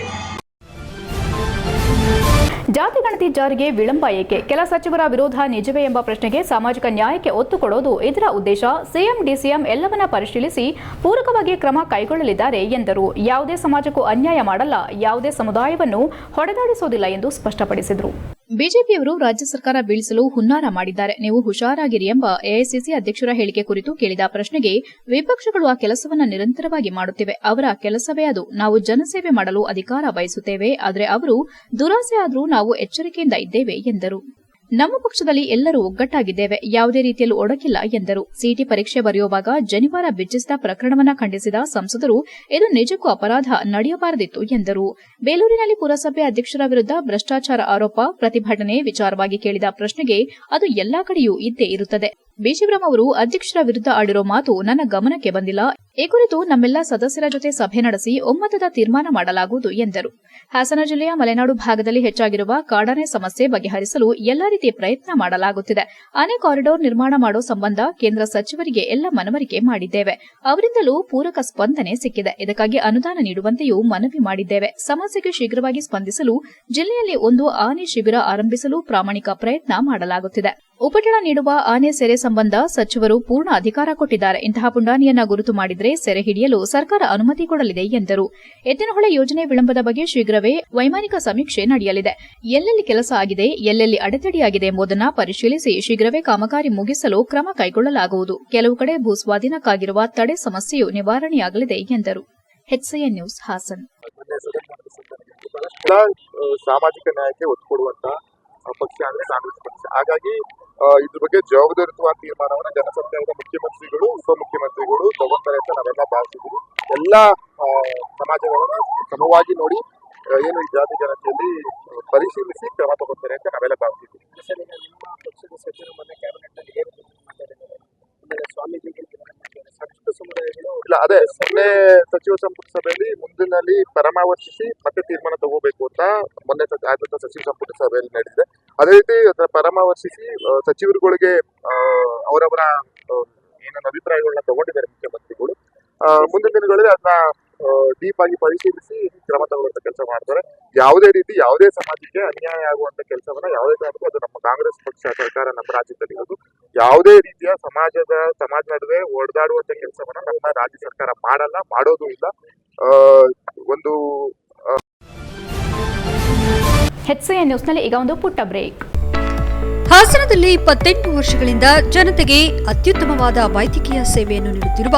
S1: ಜಾತಿ ಗಣತಿ ಜಾರಿಗೆ ವಿಳಂಬ ಏಕೆ? ಕೆಲ ಸಚಿವರ ವಿರೋಧ ನಿಜವೇ ಎಂಬ ಪ್ರಶ್ನೆಗೆ ಸಾಮಾಜಿಕ ನ್ಯಾಯಕ್ಕೆ ಒತ್ತು ಕೊಡೋದು ಇದರ ಉದ್ದೇಶ. ಸಿಎಂ, ಡಿಸಿಎಂ ಎಲ್ಲವನ್ನ ಪರಿಶೀಲಿಸಿ ಪೂರಕವಾಗಿ ಕ್ರಮ ಕೈಗೊಳ್ಳಲಿದ್ದಾರೆ ಎಂದರು. ಯಾವುದೇ ಸಮಾಜಕ್ಕೂ ಅನ್ಯಾಯ ಮಾಡಲ್ಲ. ಯಾವುದೇ ಸಮುದಾಯವನ್ನು ಹೊಡೆದಾಡಿಸೋದಿಲ್ಲ ಎಂದು ಸ್ಪಷ್ಟಪಡಿಸಿದರು. ಬಿಜೆಪಿಯವರು ರಾಜ್ಯ ಸರ್ಕಾರ ಬೀಳಿಸಲು ಹುನ್ನಾರ ಮಾಡಿದ್ದಾರೆ. ನೀವು ಹುಷಾರಾಗಿರಿ ಎಂಬ ಎಐಸಿಸಿ ಅಧ್ಯಕ್ಷರ ಹೇಳಿಕೆ ಕುರಿತು ಕೇಳಿದ ಪ್ರಶ್ನೆಗೆ ವಿಪಕ್ಷಗಳು ಆ ಕೆಲಸವನ್ನು ನಿರಂತರವಾಗಿ ಮಾಡುತ್ತಿವೆ. ಅವರ ಕೆಲಸವೇ ಅದು. ನಾವು ಜನಸೇವೆ ಮಾಡಲು ಅಧಿಕಾರ ಬಯಸುತ್ತೇವೆ. ಆದರೆ ಅವರು ದುರಾಸೆ ನಾವು ಎಚ್ಚರಿಕೆಯಿಂದ ಇದ್ದೇವೆ ಎಂದರು. ನಮ್ಮ ಪಕ್ಷದಲ್ಲಿ ಎಲ್ಲರೂ ಒಗ್ಗಟ್ಟಾಗಿದ್ದೇವೆ, ಯಾವುದೇ ರೀತಿಯಲ್ಲೂ ಒಡಕಿಲ್ಲ ಎಂದರು. ಸಿಟಿ ಪರೀಕ್ಷೆ ಬರೆಯುವಾಗ ಜನಿವಾರ ಬಿಚ್ಚಿಸಿದ ಪ್ರಕರಣವನ್ನ ಖಂಡಿಸಿದ ಸಂಸದರು, ಇದು ನಿಜಕ್ಕೂ ಅಪರಾಧ ನಡೆಯಬಾರದಿತ್ತು ಎಂದರು. ಬೇಲೂರಿನಲ್ಲಿ ಪುರಸಭೆ ಅಧ್ಯಕ್ಷರ ವಿರುದ್ಧ ಭ್ರಷ್ಟಾಚಾರ ಆರೋಪ ಪ್ರತಿಭಟನೆ ವಿಚಾರವಾಗಿ ಕೇಳಿದ ಪ್ರಶ್ನೆಗೆ ಅದು ಎಲ್ಲಾ ಕಡೆಯೂ ಇದ್ದೇ ಇರುತ್ತದೆ. ಬಿಶಿವರಾಮ್ ಅವರು ಅಧ್ಯಕ್ಷರ ವಿರುದ್ಧ ಆಡಿರೋ ಮಾತು ನನ್ನ ಗಮನಕ್ಕೆ ಬಂದಿಲ್ಲ. ಈ ಕುರಿತು ನಮ್ಮೆಲ್ಲ ಸದಸ್ಯರ ಜೊತೆ ಸಭೆ ನಡೆಸಿ ಒಮ್ಮತದ ತೀರ್ಮಾನ ಮಾಡಲಾಗುವುದು ಎಂದರು. ಹಾಸನ ಜಿಲ್ಲೆಯ ಮಲೆನಾಡು ಭಾಗದಲ್ಲಿ ಹೆಚ್ಚಾಗಿರುವ ಕಾಡಾನೆ ಸಮಸ್ಯೆ ಬಗೆಹರಿಸಲು ಎಲ್ಲ ರೀತಿಯ ಪ್ರಯತ್ನ ಮಾಡಲಾಗುತ್ತಿದೆ. ಆನೆ ಕಾರಿಡಾರ್ ನಿರ್ಮಾಣ ಮಾಡೋ ಸಂಬಂಧ ಕೇಂದ್ರ ಸಚಿವರಿಗೆ ಎಲ್ಲ ಮನವರಿಕೆ ಮಾಡಿದ್ದೇವೆ. ಅವರಿಂದಲೂ ಪೂರಕ ಸ್ಪಂದನೆ ಸಿಕ್ಕಿದೆ. ಇದಕ್ಕಾಗಿ ಅನುದಾನ ನೀಡುವಂತೆಯೂ ಮನವಿ ಮಾಡಿದ್ದೇವೆ. ಸಮಸ್ಯೆಗೆ ಶೀಘ್ರವಾಗಿ ಸ್ಪಂದಿಸಲು ಜಿಲ್ಲೆಯಲ್ಲಿ ಒಂದು ಆನೆ ಶಿಬಿರ ಆರಂಭಿಸಲು ಪ್ರಾಮಾಣಿಕ ಪ್ರಯತ್ನ ಮಾಡಲಾಗುತ್ತಿದೆ. ಉಪಟಳ ನೀಡುವ ಆನೆ ಸೆರೆ ಸಂಬಂಧ ಸಚಿವರು ಪೂರ್ಣ ಅಧಿಕಾರ ಕೊಟ್ಟಿದ್ದಾರೆ. ಇಂತಹ ಪುಂಡಾನಿಯನ್ನ ಗುರುತು ಮಾಡಿದರೆ ಸೆರೆ ಹಿಡಿಯಲು ಸರ್ಕಾರ ಅನುಮತಿ ಕೊಡಲಿದೆ ಎಂದರು. ಎತ್ತಿನಹೊಳೆ ಯೋಜನೆ ವಿಳಂಬದ ಬಗ್ಗೆ ಶೀಘ್ರವೇ ವೈಮಾನಿಕ ಸಮೀಕ್ಷೆ ನಡೆಯಲಿದೆ. ಎಲ್ಲೆಲ್ಲಿ ಕೆಲಸ ಆಗಿದೆ ಎಲ್ಲೆಲ್ಲಿ ಅಡೆತಡೆಯಾಗಿದೆ ಎಂಬುದನ್ನು ಪರಿಶೀಲಿಸಿ ಶೀಘ್ರವೇ ಕಾಮಗಾರಿ ಮುಗಿಸಲು ಕ್ರಮ ಕೈಗೊಳ್ಳಲಾಗುವುದು. ಕೆಲವು ಕಡೆ ಭೂಸ್ವಾಧೀನಕ್ಕಾಗಿರುವ ತಡೆ ಸಮಸ್ಯೆಯು ನಿವಾರಣೆಯಾಗಲಿದೆ ಎಂದರು. HCN news Hassan.
S6: ಸಾಮಾಜಿಕ ನ್ಯಾಯಕ್ಕೆ ಒತ್ತು ಕೊಡುವಂತ ಆ, ಪಕ್ಷ ಅಂದ್ರೆ ಕಾಂಗ್ರೆಸ್ ಪಕ್ಷ. ಹಾಗಾಗಿ ಇದ್ರ ಬಗ್ಗೆ ಜವಾಬ್ದಾರಿತ್ವ ತೀರ್ಮಾನವನ್ನ ಜನಸಂಖ್ಯಾದ ಮುಖ್ಯಮಂತ್ರಿಗಳು, ಉಪಮುಖ್ಯಮಂತ್ರಿಗಳು ತಗೊಂತಾರೆ ಅಂತ ನಾವೆಲ್ಲ ಭಾವಿಸಿದ್ದೀವಿ. ಎಲ್ಲ ಸಮಾಜಗಳನ್ನ ಸಮವಾಗಿ ನೋಡಿ ಏನು ಈ ಜಾತಿ ಜನತೆಯಲ್ಲಿ ಪರಿಶೀಲಿಸಿ ಕ್ರಮ ತಗೋತಾರೆ ಅಂತ ನಾವೆಲ್ಲ ಭಾವಿಸಿದ್ದೀವಿ. ಇಲ್ಲ, ಅದೇ ಮೊನ್ನೆ ಸಚಿವ ಸಂಪುಟ ಸಭೆಯಲ್ಲಿ ಮುಂದಿನಲ್ಲಿ ಪರಾಮರ್ಶಿಸಿ ಮತ್ತೆ ತೀರ್ಮಾನ ತಗೋಬೇಕು ಅಂತ ಮೊನ್ನೆ ಆದಂತ ಸಚಿವ ಸಂಪುಟ ಸಭೆಯಲ್ಲಿ ನಡೆದಿದೆ. ಅದೇ ರೀತಿ ಅದನ್ನ ಪರಾಮರ್ಶಿಸಿ ಸಚಿವರುಗಳಿಗೆ ಅವರವರ ಏನೇನು ಅಭಿಪ್ರಾಯಗಳನ್ನ ತಗೊಂಡಿದ್ದಾರೆ ಮುಖ್ಯಮಂತ್ರಿಗಳು. ಮುಂದಿನ ದಿನಗಳಲ್ಲಿ ಅದನ್ನ ಡೀಪ್ ಆಗಿ ಪರಿಶೀಲಿಸಿ ಕ್ರಮ ತಗೊಳ್ಳುವಂತ ಕೆಲಸ ಮಾಡ್ತಾರೆ. ಯಾವುದೇ ರೀತಿ ಯಾವುದೇ ಸಮಾಜಕ್ಕೆ ಅನ್ಯಾಯ ಆಗುವಂತ ಕೆಲಸವನ್ನ ಯಾವುದೇ ಕಾರಣಕ್ಕೂ ಅದು ನಮ್ಮ ಕಾಂಗ್ರೆಸ್ ಪಕ್ಷ ಸರ್ಕಾರ ನಮ್ಮ ರಾಜ್ಯದಲ್ಲಿ ಇರೋದು. ಯಾವುದೇ ರೀತಿಯ ಸಮಾಜದ ಸಮಾಜ ನಡುವೆ ಒಡೆದಾಡುವಂತ ಕೆಲಸವನ್ನ ನಮ್ಮ ರಾಜ್ಯ ಸರ್ಕಾರ ಮಾಡಲ್ಲ ಮಾಡೋದು ಇಲ್ಲ. ಆ, ಒಂದು
S10: ಹೆಚ್ಸಿಎ ನ್ಯೂಸ್ನಲ್ಲಿ ಈಗ ಒಂದು ಪುಟ್ಟ ಬ್ರೇಕ್.
S11: ಹಾಸನದಲ್ಲಿ ಇಪ್ಪತ್ತೆಂಟು ವರ್ಷಗಳಿಂದ ಜನತೆಗೆ ಅತ್ಯುತ್ತಮವಾದ ವೈದ್ಯಕೀಯ ಸೇವೆಯನ್ನು ನೀಡುತ್ತಿರುವ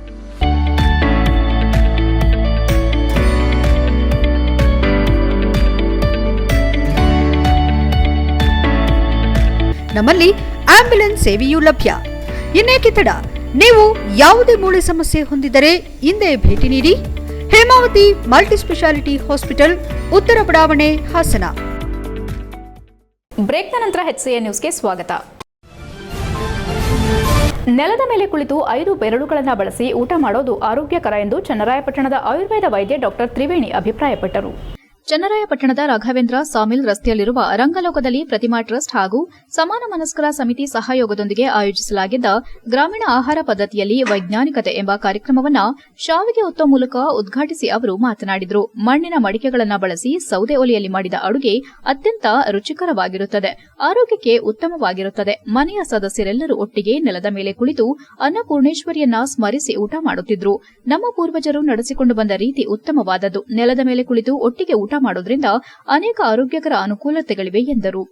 S11: ನಮ್ಮಲ್ಲಿ ಆಂಬ್ಯುಲೆನ್ಸ್ ಸೇವೆಯೂ ಲಭ್ಯ. ಇನ್ನೇಕೆ ತಡ? ನೀವು ಯಾವುದೇ ಮೂಳೆ ಸಮಸ್ಯೆ ಹೊಂದಿದರೆ ಹಿಂದೆ ಭೇಟಿ ನೀಡಿ. ಹೇಮಾವತಿ ಮಲ್ಟಿಸ್ಪೆಷಾಲಿಟಿ ಹಾಸ್ಪಿಟಲ್, ಉತ್ತರ ಬಡಾವಣೆ, ಹಾಸನ.
S10: ಬ್ರೇಕ್ನ ನಂತರ ಹೆಚ್ಸಿಎ ನ್ಯೂಸ್ಗೆ ಸ್ವಾಗತ. ನೆಲದ ಮೇಲೆ ಕುಳಿತು ಐದು ಬೆರಳುಗಳನ್ನು ಬಳಸಿ ಊಟ ಮಾಡೋದು ಆರೋಗ್ಯಕರ ಎಂದು ಚನ್ನರಾಯಪಟ್ಟಣದ ಆಯುರ್ವೇದ ವೈದ್ಯ ಡಾಕ್ಟರ್ ತ್ರಿವೇಣಿ ಅಭಿಪ್ರಾಯಪಟ್ಟರು.
S1: ಚನ್ನರಾಯಪಟ್ಟಣದ ರಾಘವೇಂದ್ರ ಸಾಮಿಲ್ ರಸ್ತೆಯಲ್ಲಿರುವ ರಂಗಲೋಕದಲ್ಲಿ ಪ್ರತಿಮಾ ಟ್ರಸ್ಟ್ ಹಾಗೂ ಸಮಾನ ಮನಸ್ಕರ ಸಮಿತಿ ಸಹಯೋಗದೊಂದಿಗೆ ಆಯೋಜಿಸಲಾಗಿದ್ದ ಗ್ರಾಮೀಣ ಆಹಾರ ಪದ್ಧತಿಯಲ್ಲಿ ವೈಜ್ಞಾನಿಕತೆ ಎಂಬ ಕಾರ್ಯಕ್ರಮವನ್ನ ಶಾವಿಗೆ ಉತ್ತಮ ಮೂಲಕ ಉದ್ಘಾಟಿಸಿ ಅವರು ಮಾತನಾಡಿದರು. ಮಣ್ಣಿನ ಮಡಿಕೆಗಳನ್ನು ಬಳಸಿ ಸೌದೆ ಒಲೆಯಲ್ಲಿ ಮಾಡಿದ ಅಡುಗೆ ಅತ್ಯಂತ ರುಚಿಕರವಾಗಿರುತ್ತದೆ. ಆರೋಗ್ಯಕ್ಕೆ ಉತ್ತಮವಾಗಿರುತ್ತದೆ. ಮನೆಯ ಸದಸ್ಯರೆಲ್ಲರೂ ಒಟ್ಟಿಗೆ ನೆಲದ ಮೇಲೆ ಕುಳಿತು ಅನ್ನಪೂರ್ಣೇಶ್ವರಿಯನ್ನ ಸ್ಮರಿಸಿ ಊಟ ಮಾಡುತ್ತಿದ್ರು. ನಮ್ಮ ಪೂರ್ವಜರು ನಡೆಸಿಕೊಂಡು ಬಂದ ರೀತಿ ಉತ್ತಮವಾದದ್ದು. ನೆಲದ ಮೇಲೆ ಕುಳಿತು ಒಟ್ಟಿಗೆ ಮಾಡೋದ್ರಿಂದ ಅನೇಕ ಆರೋಗ್ಯಕರ ಅನುಕೂಲತೆಗಳಿವೆ ಎಂದರು.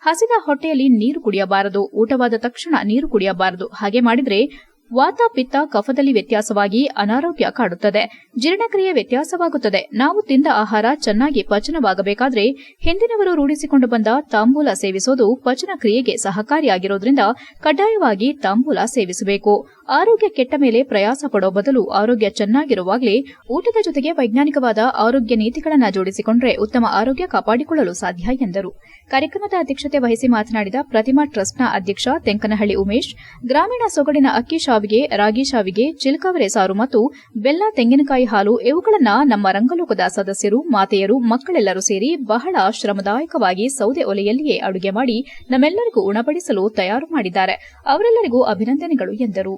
S1: ಹಸಿದ ಹೊಟ್ಟೆಯಲ್ಲಿ ನೀರು ಕುಡಿಯಬಾರದು, ಊಟವಾದ ತಕ್ಷಣ ನೀರು ಕುಡಿಯಬಾರದು, ಹಾಗೆ ಮಾಡಿದ್ರೆ ವಾತ ಪಿತ್ತ ಕಫದಲ್ಲಿ ವ್ಯತ್ಯಾಸವಾಗಿ ಅನಾರೋಗ್ಯ ಕಾಡುತ್ತದೆ. ಜೀರ್ಣಕ್ರಿಯೆ ವ್ಯತ್ಯಾಸವಾಗುತ್ತದೆ. ನಾವು ತಿಂದ ಆಹಾರ ಚೆನ್ನಾಗಿ ಪಚನವಾಗಬೇಕಾದ್ರೆ ಹಿಂದಿನವರು ರೂಢಿಸಿಕೊಂಡು ಬಂದ ತಾಂಬೂಲ ಸೇವಿಸೋದು ಪಚನಕ್ರಿಯೆಗೆ ಸಹಕಾರಿಯಾಗಿರೋದ್ರಿಂದ ಕಡ್ಡಾಯವಾಗಿ ತಾಂಬೂಲ ಸೇವಿಸಬೇಕು. ಆರೋಗ್ಯ ಕೆಟ್ಟ ಮೇಲೆ ಪ್ರಯಾಸ ಪಡೋ ಬದಲು ಆರೋಗ್ಯ ಚೆನ್ನಾಗಿರುವಾಗಲೇ ಊಟದ ಜೊತೆಗೆ ವೈಜ್ಞಾನಿಕವಾದ ಆರೋಗ್ಯ ನೀತಿಗಳನ್ನು ಜೋಡಿಸಿಕೊಂಡ್ರೆ ಉತ್ತಮ ಆರೋಗ್ಯ ಕಾಪಾಡಿಕೊಳ್ಳಲು ಸಾಧ್ಯ ಎಂದರು. ಕಾರ್ಯಕ್ರಮದ ಅಧ್ಯಕ್ಷತೆ ವಹಿಸಿ ಮಾತನಾಡಿದ ಪ್ರತಿಮಾ ಟ್ರಸ್ಟ್ನ ಅಧ್ಯಕ್ಷ ತೆಂಕನಹಳ್ಳಿ ಉಮೇಶ್, ಗ್ರಾಮೀಣ ಸೊಗಡಿನ ಅಕ್ಕಿ ಶಾವಿಗೆ, ರಾಗಿ ಶಾವಿಗೆ, ಚಿಲ್ಕವರೆ ಸಾರು ಮತ್ತು ಬೆಲ್ಲ, ತೆಂಗಿನಕಾಯಿ ಹಾಲು ಇವುಗಳನ್ನು ನಮ್ಮ ರಂಗಲೋಕದ ಸದಸ್ಯರು, ಮಾತೆಯರು, ಮಕ್ಕಳೆಲ್ಲರೂ ಸೇರಿ ಬಹಳ ಶ್ರಮದಾಯಕವಾಗಿ ಸೌದೆ ಒಲೆಯಲ್ಲಿಯೇ ಅಡುಗೆ ಮಾಡಿ ನಮ್ಮೆಲ್ಲರಿಗೂ ಉಣಪಡಿಸಲು ತಯಾರು ಮಾಡಿದ್ದಾರೆ. ಅವರೆಲ್ಲರಿಗೂ ಅಭಿನಂದನೆಗಳು ಎಂದರು.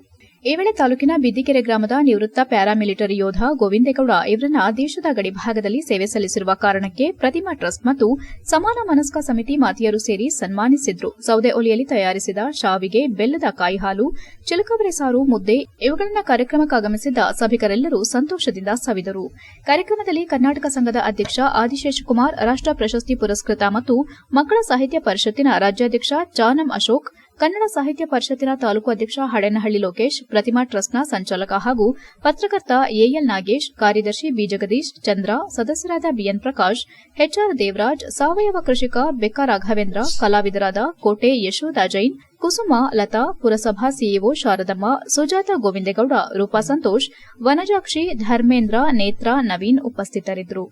S1: ಈ ತಾಲೂಕಿನ ಬಿದ್ದಿಕೆರೆ ಗ್ರಾಮದ ನಿವೃತ್ತ ಪ್ಯಾರಾಮಿಲಿಟರಿ ಯೋಧ ಗೋವಿಂದೇಗೌಡ ಇವರನ್ನ ದೇಶದ ಗಡಿ ಭಾಗದಲ್ಲಿ ಸೇವೆ ಸಲ್ಲಿಸಿರುವ ಕಾರಣಕ್ಕೆ ಪ್ರತಿಮಾ ಟ್ರಸ್ಟ್ ಮತ್ತು ಸಮಾನ ಮನಸ್ಕ ಸಮಿತಿ ಮಾತೆಯರು ಸೇರಿ ಸನ್ಮಾನಿಸಿದ್ರು. ಸೌದೆ ಒಲೆಯಲ್ಲಿ ತಯಾರಿಸಿದ ಶಾವಿಗೆ, ಬೆಲ್ಲದ ಕಾಯಿ ಹಾಲು ಚಿಲಕವರೆ ಸಾರು, ಮುದ್ದೆ ಇವುಗಳನ್ನ ಕಾರ್ಯಕ್ರಮಕ್ಕೆ ಆಗಮಿಸಿದ್ದ ಸಭಿಕರೆಲ್ಲರೂ ಸಂತೋಷದಿಂದ ಸವಿದರು. ಕಾರ್ಯಕ್ರಮದಲ್ಲಿ ಕರ್ನಾಟಕ ಸಂಘದ ಅಧ್ಯಕ್ಷ ಆದಿಶೇಷಕುಮಾರ್ ರಾಷ್ಟ ಪ್ರಶಸ್ತಿ ಪುರಸ್ಕೃತ ಮತ್ತು ಮಕ್ಕಳ ಸಾಹಿತ್ಯ ಪರಿಷತ್ತಿನ ರಾಜ್ಯಾಧ್ಯಕ್ಷ ಚಾನಂ ಅಶೋಕ್ ಕನ್ನಡ ಸಾಹಿತ್ಯ ಪರಿಷತ್ತಿನ ತಾಲೂಕು ಅಧ್ಯಕ್ಷ ಹಡೇನಹಳ್ಳಿ ಲೋಕೇಶ್, ಪ್ರತಿಮಾ ಟ್ರಸ್ಟ್ನ ಸಂಚಾಲಕ ಹಾಗೂ ಪತ್ರಕರ್ತ ಎಎಲ್ ನಾಗೇಶ್, ಕಾರ್ಯದರ್ಶಿ ಬಿ ಜಗದೀಶ್, ಚಂದ್ರ, ಸದಸ್ಯರಾದ ಬಿಎನ್ ಪ್ರಕಾಶ್ ಹೆಚ್ಆರ್ ದೇವರಾಜ್, ಸಾವಯವ ಕೃಷಿಕ ಬೆಕ್ಕ ರಾಘವೇಂದ್ರ, ಕಲಾವಿದರಾದ ಕೋಟೆ ಯಶೋಧ ಜೈನ್, ಕುಸುಮ ಲತಾ, ಪುರಸಭಾ ಸಿಇಒ ಶಾರದಮ್ಮ, ಸುಜಾತ ಗೋವಿಂದೇಗೌಡ, ರೂಪಾ ಸಂತೋಷ್, ವನಜಾಕ್ಷಿ ಧರ್ಮೇಂದ್ರ, ನೇತ್ರ, ನವೀನ್ ಉಪಸ್ಥಿತರಿದ್ದರು.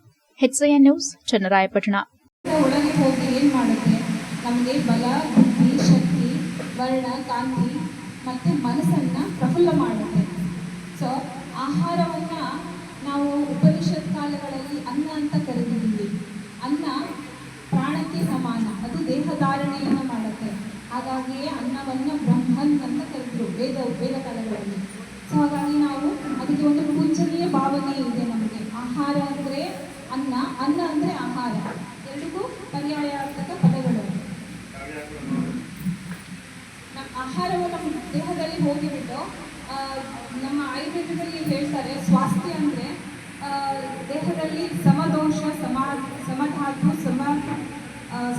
S1: ನ್ಯೂಸ್, ಚನ್ನರಾಯಪಟ್ಟಣ
S12: ಒಳಗೆ ಹೋಗಿ ಏನು ಮಾಡುತ್ತೆ ನಮಗೆ ಬಲ ಬುದ್ಧಿ ಶಕ್ತಿ ವರ್ಣ ಕಾಂತಿ ಮತ್ತು ಮನಸ್ಸನ್ನು ಪ್ರಫುಲ್ಲ ಮಾಡುತ್ತೆ. ಸೊ ಆಹಾರವನ್ನು ನಾವು ಉಪನಿಷತ್ ಕಾಲಗಳಲ್ಲಿ ಅನ್ನ ಅಂತ ಕರೆದಿದ್ದೀವಿ. ಅನ್ನ ಪ್ರಾಣಕ್ಕೆ ಸಮಾನ, ಅದು ದೇಹಧಾರಣೆಯನ್ನು ಮಾಡುತ್ತೆ. ಹಾಗಾಗಿಯೇ ಅನ್ನವನ್ನು ಬ್ರಹ್ಮನ್ ಅಂತ ಕರೆದ್ರು ವೇದ ವೇದ ಕಾಲಗಳಲ್ಲಿ. ಸೊ ಹಾಗಾಗಿ ನಾವು ಅದಕ್ಕೆ ಒಂದು ಪೂಜನೀಯ ಭಾವನೆ ಇದೆ ನಮಗೆ. ಆಹಾರ ಅಂದರೆ ಅನ್ನ ಅನ್ನ ಅಂದರೆ ಆಹಾರ ಎರಡಕ್ಕೂ ಪರ್ಯಾಯಾರ್ಥಕ ಪದಗಳು ನಮ್ಮ ಆಹಾರವು ನಮ್ಮ ದೇಹದಲ್ಲಿ ಹೋಗಿಬಿಟ್ಟು ಆ, ನಮ್ಮ ಆಯುರ್ವೇದದಲ್ಲಿ ಹೇಳ್ತಾರೆ, ಸ್ವಾಸ್ಥ್ಯ ಅಂದರೆ ದೇಹದಲ್ಲಿ ಸಮದೋಷ, ಸಮಾ, ಸಮಧಾತು, ಸಮ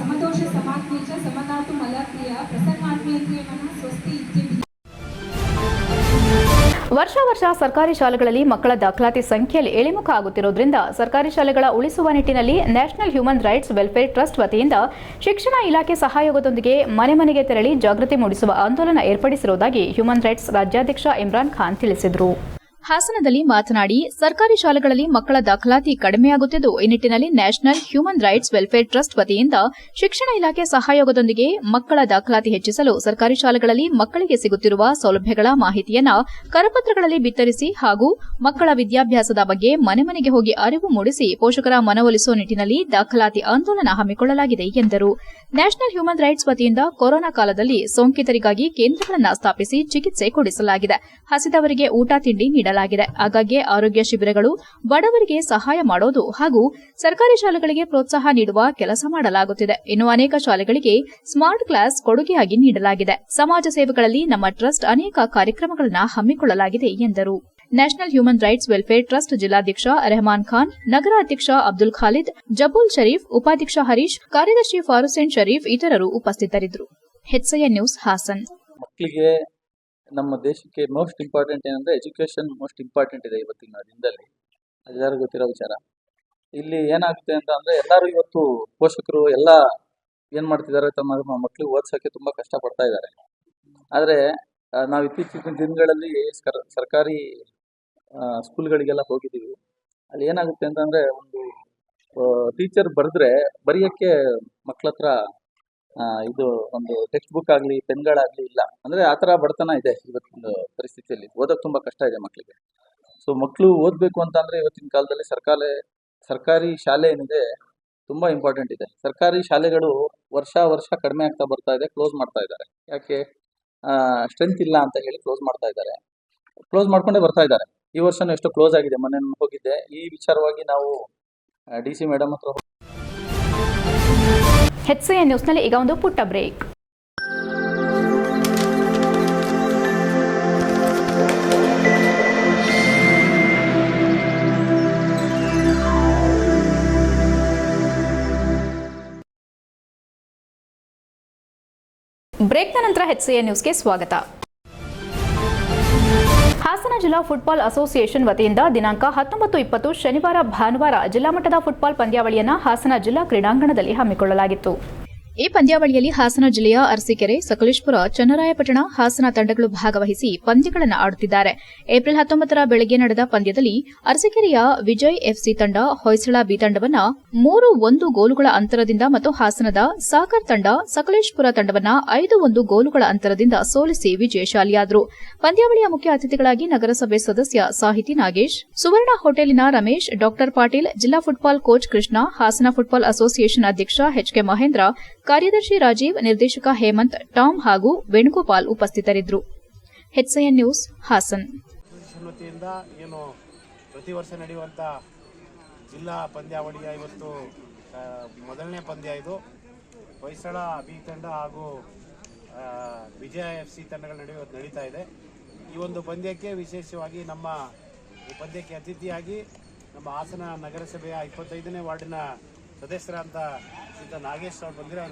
S12: ಸಮದೋಷ, ಸಮಾತ್ಮೀಚ, ಸಮಧಾತು ಮಲಕ್ರಿಯ ಪ್ರಸನ್ನಾತ್ಮೀಯ ಸ್ವಸ್ತಿ
S13: ವರ್ಷ ವರ್ಷ ಸರ್ಕಾರಿ ಶಾಲೆಗಳಲ್ಲಿ ಮಕ್ಕಳ ದಾಖಲಾತಿ ಸಂಖ್ಯೆಯಲ್ಲಿ ಇಳಿಮುಖ ಆಗುತ್ತಿರುವುದರಿಂದ ಸರ್ಕಾರಿ ಶಾಲೆಗಳ ಉಳಿಸುವ ನಿಟ್ಟಿನಲ್ಲಿ national human rights welfare trust ವತಿಯಿಂದ ಶಿಕ್ಷಣ ಇಲಾಖೆ ಸಹಯೋಗದೊಂದಿಗೆ ಮನೆ ಮನೆಗೆ ತೆರಳಿ ಜಾಗೃತಿ ಮೂಡಿಸುವ ಆಂದೋಲನ ಏರ್ಪಡಿಸಿರುವುದಾಗಿ ಹ್ಯೂಮನ್ ರೈಟ್ಸ್ ರಾಜ್ಯಾಧ್ಯಕ್ಷ ಇಮ್ರಾನ್ ಖಾನ್ ತಿಳಿಸಿದರು.
S1: ಹಾಸನದಲ್ಲಿ ಮಾತನಾಡಿ, ಸರ್ಕಾರಿ ಶಾಲೆಗಳಲ್ಲಿ ಮಕ್ಕಳ ದಾಖಲಾತಿ ಕಡಿಮೆಯಾಗುತ್ತಿದ್ದು, ಈ ನಿಟ್ಟಿನಲ್ಲಿ national human rights welfare trust ವತಿಯಿಂದ ಶಿಕ್ಷಣ ಇಲಾಖೆ ಸಹಯೋಗದೊಂದಿಗೆ ಮಕ್ಕಳ ದಾಖಲಾತಿ ಹೆಚ್ಚಿಸಲು ಸರ್ಕಾರಿ ಶಾಲೆಗಳಲ್ಲಿ ಮಕ್ಕಳಿಗೆ ಸಿಗುತ್ತಿರುವ ಸೌಲಭ್ಯಗಳ ಮಾಹಿತಿಯನ್ನು ಕರಪತ್ರಗಳಲ್ಲಿ ಬಿತ್ತರಿಸಿ ಹಾಗೂ ಮಕ್ಕಳ ವಿದ್ಯಾಭ್ಯಾಸದ ಬಗ್ಗೆ ಮನೆ ಮನೆಗೆ ಹೋಗಿ ಅರಿವು ಮೂಡಿಸಿ ಪೋಷಕರ ಮನವೊಲಿಸುವ ನಿಟ್ಟಿನಲ್ಲಿ ದಾಖಲಾತಿ ಆಂದೋಲನ ಹಮ್ಮಿಕೊಳ್ಳಲಾಗಿದೆ ಎಂದರು. ನ್ಯಾಷನಲ್ ಹ್ಯೂಮನ್ ರೈಟ್ಸ್ ವತಿಯಿಂದ ಕೊರೋನಾ ಕಾಲದಲ್ಲಿ ಸೋಂಕಿತರಿಗಾಗಿ ಕೇಂದ್ರಗಳನ್ನು ಸ್ಥಾಪಿಸಿ ಚಿಕಿತ್ಸೆ ಕೊಡಿಸಲಾಗಿದೆ. ಹಸಿದವರಿಗೆ ಊಟ, ತಿಂಡಿ ನೀಡಲಾಗಿದೆ. ಆಗಾಗ್ಗೆ ಆರೋಗ್ಯ ಶಿಬಿರಗಳು ಬಡವರಿಗೆ ಸಹಾಯ ಮಾಡೋದು ಹಾಗೂ ಸರ್ಕಾರಿ ಶಾಲೆಗಳಿಗೆ ಪ್ರೋತ್ಸಾಹ ನೀಡುವ ಕೆಲಸ ಮಾಡಲಾಗುತ್ತಿದೆ. ಇನ್ನು ಅನೇಕ ಶಾಲೆಗಳಿಗೆ ಸ್ಮಾರ್ಟ್ ಕ್ಲಾಸ್ ಕೊಡುಗೆಯಾಗಿ ನೀಡಲಾಗಿದೆ. ಸಮಾಜ ಸೇವೆಗಳಲ್ಲಿ ನಮ್ಮ ಟ್ರಸ್ಟ್ ಅನೇಕ ಕಾರ್ಯಕ್ರಮಗಳನ್ನು ಹಮ್ಮಿಕೊಳ್ಳಲಾಗಿದೆ ಎಂದರು. National human rights welfare trust ಜಿಲ್ಲಾಧ್ಯಕ್ಷ ರೆಹಮಾನ್ ಖಾನ್ ನಗರ ಅಧ್ಯಕ್ಷ ಅಬ್ದುಲ್ ಖಾಲಿದ್, ಜಬುಲ್ ಶರೀಫ್, ಉಪಾಧ್ಯಕ್ಷ ಹರೀಶ್, ಕಾರ್ಯದರ್ಶಿ ಫಾರುಸೇನ್ ಶರೀಫ್ ಇತರರು ಉಪಸ್ಥಿತರಿದ್ದರು. ನ್ಯೂಸ್ ಹಾಸನ್.
S14: ನಮ್ಮ ದೇಶಕ್ಕೆ ಮೋಸ್ಟ್ ಇಂಪಾರ್ಟೆಂಟ್ ಏನಂದರೆ ಎಜುಕೇಷನ್ ಮೋಸ್ಟ್ ಇಂಪಾರ್ಟೆಂಟ್ ಇದೆ ಇವತ್ತಿನ ದಿನದಲ್ಲಿ. ಎಲ್ಲರಿಗೂ ಗೊತ್ತಿರೋ ವಿಚಾರ. ಇಲ್ಲಿ ಏನಾಗುತ್ತೆ ಅಂತ ಅಂದ್ರೆ ಎಲ್ಲರೂ ಇವತ್ತು ಪೋಷಕರು ಎಲ್ಲ ಏನು ಮಾಡ್ತಿದ್ದಾರೆ ತಮ್ಮ ಮಕ್ಕಳು ಓದ್ಸೋಕೆ ತುಂಬಾ ತುಂಬ ಕಷ್ಟಪಡ್ತಾ ಇದ್ದಾರೆ. ಆದರೆ ನಾವು ಇತ್ತೀಚಿನ ದಿನಗಳಲ್ಲಿ ಸರ್ಕಾರಿ ಸ್ಕೂಲ್ಗಳಿಗೆಲ್ಲ ಹೋಗಿದ್ದೀವಿ. ಅಲ್ಲಿ ಏನಾಗುತ್ತೆ ಅಂತಂದರೆ ಒಂದು ಟೀಚರ್ ಬರೆದ್ರೆ ಬರೆಯೋಕ್ಕೆ ಮಕ್ಳ ಹತ್ರ ಇದು ಒಂದು ಟೆಕ್ಸ್ಟ್ ಬುಕ್ ಆಗಲಿ ಪೆನ್ಗಳಾಗಲಿ ಇಲ್ಲ. ಅಂದರೆ ಆ ಥರ ಬಡತನ ಇದೆ ಇವತ್ತಿನ ಪರಿಸ್ಥಿತಿಯಲ್ಲಿ. ಓದೋಕೆ ತುಂಬ ಕಷ್ಟ ಇದೆ ಮಕ್ಕಳಿಗೆ ಸೊ ಮಕ್ಕಳು ಓದಬೇಕು ಅಂತಂದರೆ ಇವತ್ತಿನ ಕಾಲದಲ್ಲಿ ಸರ್ಕಾರ ಸರ್ಕಾರಿ ಶಾಲೆ ಏನಿದೆ, ತುಂಬ ಇಂಪಾರ್ಟೆಂಟ್ ಇದೆ. ಸರ್ಕಾರಿ ಶಾಲೆಗಳು ವರ್ಷ ವರ್ಷ ಕಡಿಮೆ ಆಗ್ತಾ ಬರ್ತಾ ಇದೆ ಕ್ಲೋಸ್ ಮಾಡ್ತಾ ಇದ್ದಾರೆ. ಯಾಕೆ? ಸ್ಟ್ರೆಂತ್ ಇಲ್ಲ ಅಂತ ಹೇಳಿ ಕ್ಲೋಸ್ ಮಾಡ್ತಾ ಇದ್ದಾರೆ. ಕ್ಲೋಸ್ ಮಾಡ್ಕೊಂಡೇ ಬರ್ತಾ ಇದ್ದಾರೆ. ಈ ವರ್ಷನೂ ಎಷ್ಟು ಕ್ಲೋಸ್ ಆಗಿದೆ. ಮೊನ್ನೆ ನಾನು ಹೋಗಿದ್ದೆ. ಈ ವಿಚಾರವಾಗಿ ನಾವು ಡಿ ಸಿ ಮೇಡಮ್ ಹತ್ರ ಹೋಗಿ
S13: ನ್ಯೂಸ್ ನ್ಯೂಸ್ನಲ್ಲಿ ಈಗ ಒಂದು ಪುಟ್ಟ ಬ್ರೇಕ್. ಬ್ರೇಕ್ನ ನಂತರ ಹೆಚ್ಸಿಎನ್ ನ್ಯೂಸ್ಗೆ ಸ್ವಾಗತ. ಹಾಸನ ಜಿಲ್ಲಾ ಫುಟ್ಬಾಲ್ ಅಸೋಸಿಯೇಷನ್ ವತಿಯಿಂದ ದಿನಾಂಕ ಹತ್ತೊಂಬತ್ತು ಇಪ್ಪತ್ತು ಶನಿವಾರ ಭಾನುವಾರ ಜಿಲ್ಲಾ ಮಟ್ಟದ ಫುಟ್ಬಾಲ್ ಪಂದ್ಯಾವಳಿಯನ್ನು ಹಾಸನ ಜಿಲ್ಲಾ ಕ್ರೀಡಾಂಗಣದಲ್ಲಿ ಹಮ್ಮಿಕೊಳ್ಳಲಾಗಿತ್ತು.
S1: ಈ ಪಂದ್ಯಾವಳಿಯಲ್ಲಿ ಹಾಸನ ಜಿಲ್ಲೆಯ ಅರಸೀಕೆರೆ, ಸಕಲೇಶ್ಪುರ, ಚನ್ನರಾಯಪಟ್ಟಣ, ಹಾಸನ ತಂಡಗಳು ಭಾಗವಹಿಸಿ ಪಂದ್ಯಗಳನ್ನು ಆಡುತ್ತಿದ್ದಾರೆ. ಏಪ್ರಿಲ್ ಹತ್ತೊಂಬತ್ತರ ಬೆಳಗ್ಗೆ ನಡೆದ ಪಂದ್ಯದಲ್ಲಿ ಅರಸೀಕೆರೆಯ ವಿಜಯ್ ಎಫ್ಸಿ ತಂಡ, ಹೊಯ್ಸಳ ಬಿ ತಂಡವನ್ನ ಮೂರು ಒಂದು ಗೋಲುಗಳ ಅಂತರದಿಂದ ಮತ್ತು ಹಾಸನದ ಸಾಕರ್ ತಂಡ, ಸಕಲೇಶ್ಪುರ ತಂಡವನ್ನ ಐದು ಒಂದು ಗೋಲುಗಳ ಅಂತರದಿಂದ ಸೋಲಿಸಿ ವಿಜಯಶಾಲಿಯಾದರು. ಪಂದ್ಯಾವಳಿಯ ಮುಖ್ಯ ಅತಿಥಿಗಳಾಗಿ ನಗರಸಭೆ ಸದಸ್ಯ ಸಾಹಿತಿ ನಾಗೇಶ್, ಸುವರ್ಣ ಹೋಟೆಲಿನ ರಮೇಶ್, ಡಾಕ್ಟರ್ ಪಾಟೀಲ್, ಜಿಲ್ಲಾ football coach Krishna, Hassan football association ಅಧ್ಯಕ್ಷ ಎಚ್ಕೆ ಮಹೇಂದ್ರ ಕಾರ್ಯದರ್ಶಿ ರಾಜೀವ್, ನಿರ್ದೇಶಕ ಹೇಮಂತ್, ಟಾಮ್ ಹಾಗೂ ವೇಣುಗೋಪಾಲ್ ಉಪಸ್ಥಿತರಿದ್ದರು. HIN news, Hassan.
S15: ಏನು ಪ್ರತಿ ವರ್ಷ ನಡೆಯುವಂಥ ಜಿಲ್ಲಾ ಪಂದ್ಯಾವಳಿಯ ಇವತ್ತು ಮೊದಲನೇ ಪಂದ್ಯ ಇದು. ಹೊಯ್ಸಳ, ಬಿ ತಂಡ ಹಾಗೂ ವಿಜಯ ಎಫ್ ಸಿ ತಂಡಗಳ ನಡುವೆ ನಡೀತಾ ಇದೆ. ಈ ಒಂದು ಪಂದ್ಯಕ್ಕೆ ವಿಶೇಷವಾಗಿ ನಮ್ಮ ಈ ಪಂದ್ಯಕ್ಕೆ ಅತಿಥಿಯಾಗಿ ನಮ್ಮ ಹಾಸನ ನಗರಸಭೆಯ ಇಪ್ಪತ್ತೈದನೇ ವಾರ್ಡಿನ ಸದಸ್ಯರಾದಂಥ ನಾಗೇಶ್ ಅವರು ಬಂದಿರೋ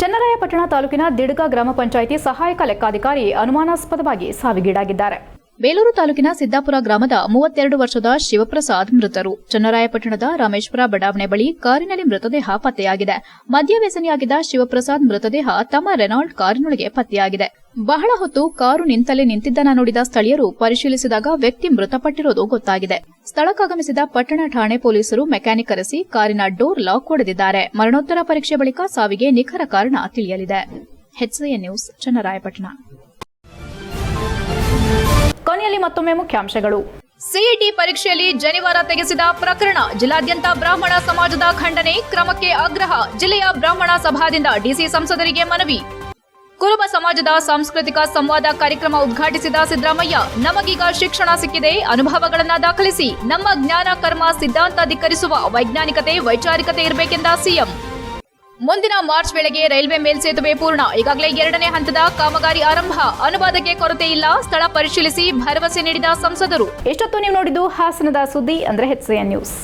S13: ಚನ್ನರಾಯಪಟ್ಟಣ ತಾಲೂಕಿನ ದಿಡ್ಗ ಗ್ರಾಮ ಪಂಚಾಯಿತಿ ಸಹಾಯಕ ಲೆಕ್ಕಾಧಿಕಾರಿ ಅನುಮಾನಾಸ್ಪದವಾಗಿ ಸಾವಿಗೀಡಾಗಿದ್ದಾರೆ.
S1: ಬೇಲೂರು ತಾಲೂಕಿನ ಸಿದ್ದಾಪುರ ಗ್ರಾಮದ ಮೂವತ್ತೆರಡು ವರ್ಷದ ಶಿವಪ್ರಸಾದ್ ಮೃತರು. ಚನ್ನರಾಯಪಟ್ಟಣದ ರಾಮೇಶ್ವರ ಬಡಾವಣೆ ಬಳಿ ಕಾರಿನಲ್ಲಿ ಮೃತದೇಹ ಪತ್ತೆಯಾಗಿದೆ. ಮದ್ಯ ವ್ಯಸನಿಯಾಗಿದ್ದ ಶಿವಪ್ರಸಾದ್ ಮೃತದೇಹ ತಮ್ಮ ರೆನಾಲ್ಡ್ ಕಾರಿನೊಳಗೆ ಪತ್ತೆಯಾಗಿದೆ. ಬಹಳ ಹೊತ್ತು ಕಾರು ನಿಂತಲೇ ನಿಂತಿದ್ದನ್ನ ನೋಡಿದ ಸ್ಥಳೀಯರು ಪರಿಶೀಲಿಸಿದಾಗ ವ್ಯಕ್ತಿ ಮೃತಪಟ್ಟಿರೋದು ಗೊತ್ತಾಗಿದೆ. ಸ್ಥಳಕ್ಕಾಗಮಿಸಿದ ಪಟ್ಟಣ ಠಾಣೆ ಪೊಲೀಸರು ಮೆಕ್ಯಾನಿಕ್ ಕರೆಸಿ ಕಾರಿನ ಡೋರ್ ಲಾಕ್ ಹೊಡೆದಿದ್ದಾರೆ. ಮರಣೋತ್ತರ ಪರೀಕ್ಷೆ ಬಳಿಕ ಸಾವಿಗೆ ನಿಖರ ಕಾರಣ ತಿಳಿಯಲಿದೆ. ನ್ಯೂಸ್ ಚನ್ನರಾಯಪಟ್ಟಣ.
S13: ಕೊನೆಯಲ್ಲಿ
S16: ಕೊನೆಯಲ್ಲಿ ಮತ್ತೊಮ್ಮೆ ಮುಖ್ಯಾಂಶಗಳು.
S1: ಸಿಇಟಿ ಪರೀಕ್ಷೆಯಲ್ಲಿ ಜನಿವಾರ ತೆಗೆಸಿದ ಪ್ರಕರಣ ಜಿಲ್ಲಾದ್ಯಂತ ಬ್ರಾಹ್ಮಣ ಸಮಾಜದ ಖಂಡನೆ ಕ್ರಮಕ್ಕೆ ಆಗ್ರಹ ಜಿಲ್ಲೆಯ ಬ್ರಾಹ್ಮಣ ಸಭಾದಿಂದ ಡಿಸಿ ಸಂಸದರಿಗೆ ಮನವಿ. ಕುರುಬ ಸಮಾಜದ ಸಾಂಸ್ಕೃತಿಕ ಸಂವಾದ ಕಾರ್ಯಕ್ರಮ ಉದ್ಘಾಟಿಸಿದ ಸಿದ್ದರಾಮಯ್ಯ, ನಮಗೀಗ ಶಿಕ್ಷಣ ಸಿಕ್ಕಿದೆ, ಅನುಭವಗಳನ್ನ ದಾಖಲಿಸಿ, ನಮ್ಮ ಜ್ಞಾನ, ಕರ್ಮ, ಸಿದ್ಧಾಂತ ಧಿಕ್ಕರಿಸುವ ವೈಜ್ಞಾನಿಕತೆ, ವೈಚಾರಿಕತೆ ಇರಬೇಕೆಂದ ಸಿಎಂ. ಮುಂದಿನ ಮಾರ್ಚ್ ವೇಳೆಗೆ ರೈಲ್ವೆ ಮೇಲ್ಸೇತುವೆ ಪೂರ್ಣ, ಈಗಾಗಲೇ ಎರಡನೇ ಹಂತದ ಕಾಮಗಾರಿ ಆರಂಭ. ಅನುವಾದಕ್ಕೆ ಕೊರತೆ ಇಲ್ಲ, ಸ್ಥಳ ಪರಿಶೀಲಿಸಿ ಭರವಸೆ ನೀಡಿದ ಸಂಸದರು.
S16: ಎಷ್ಟೊತ್ತು ನೀವು ನೋಡಿದ್ದು ಹಾಸನದ ಸುದ್ದಿ, ಅಂದ್ರೆ ಹೆಚ್ಸಿಎನ್ ನ್ಯೂಸ್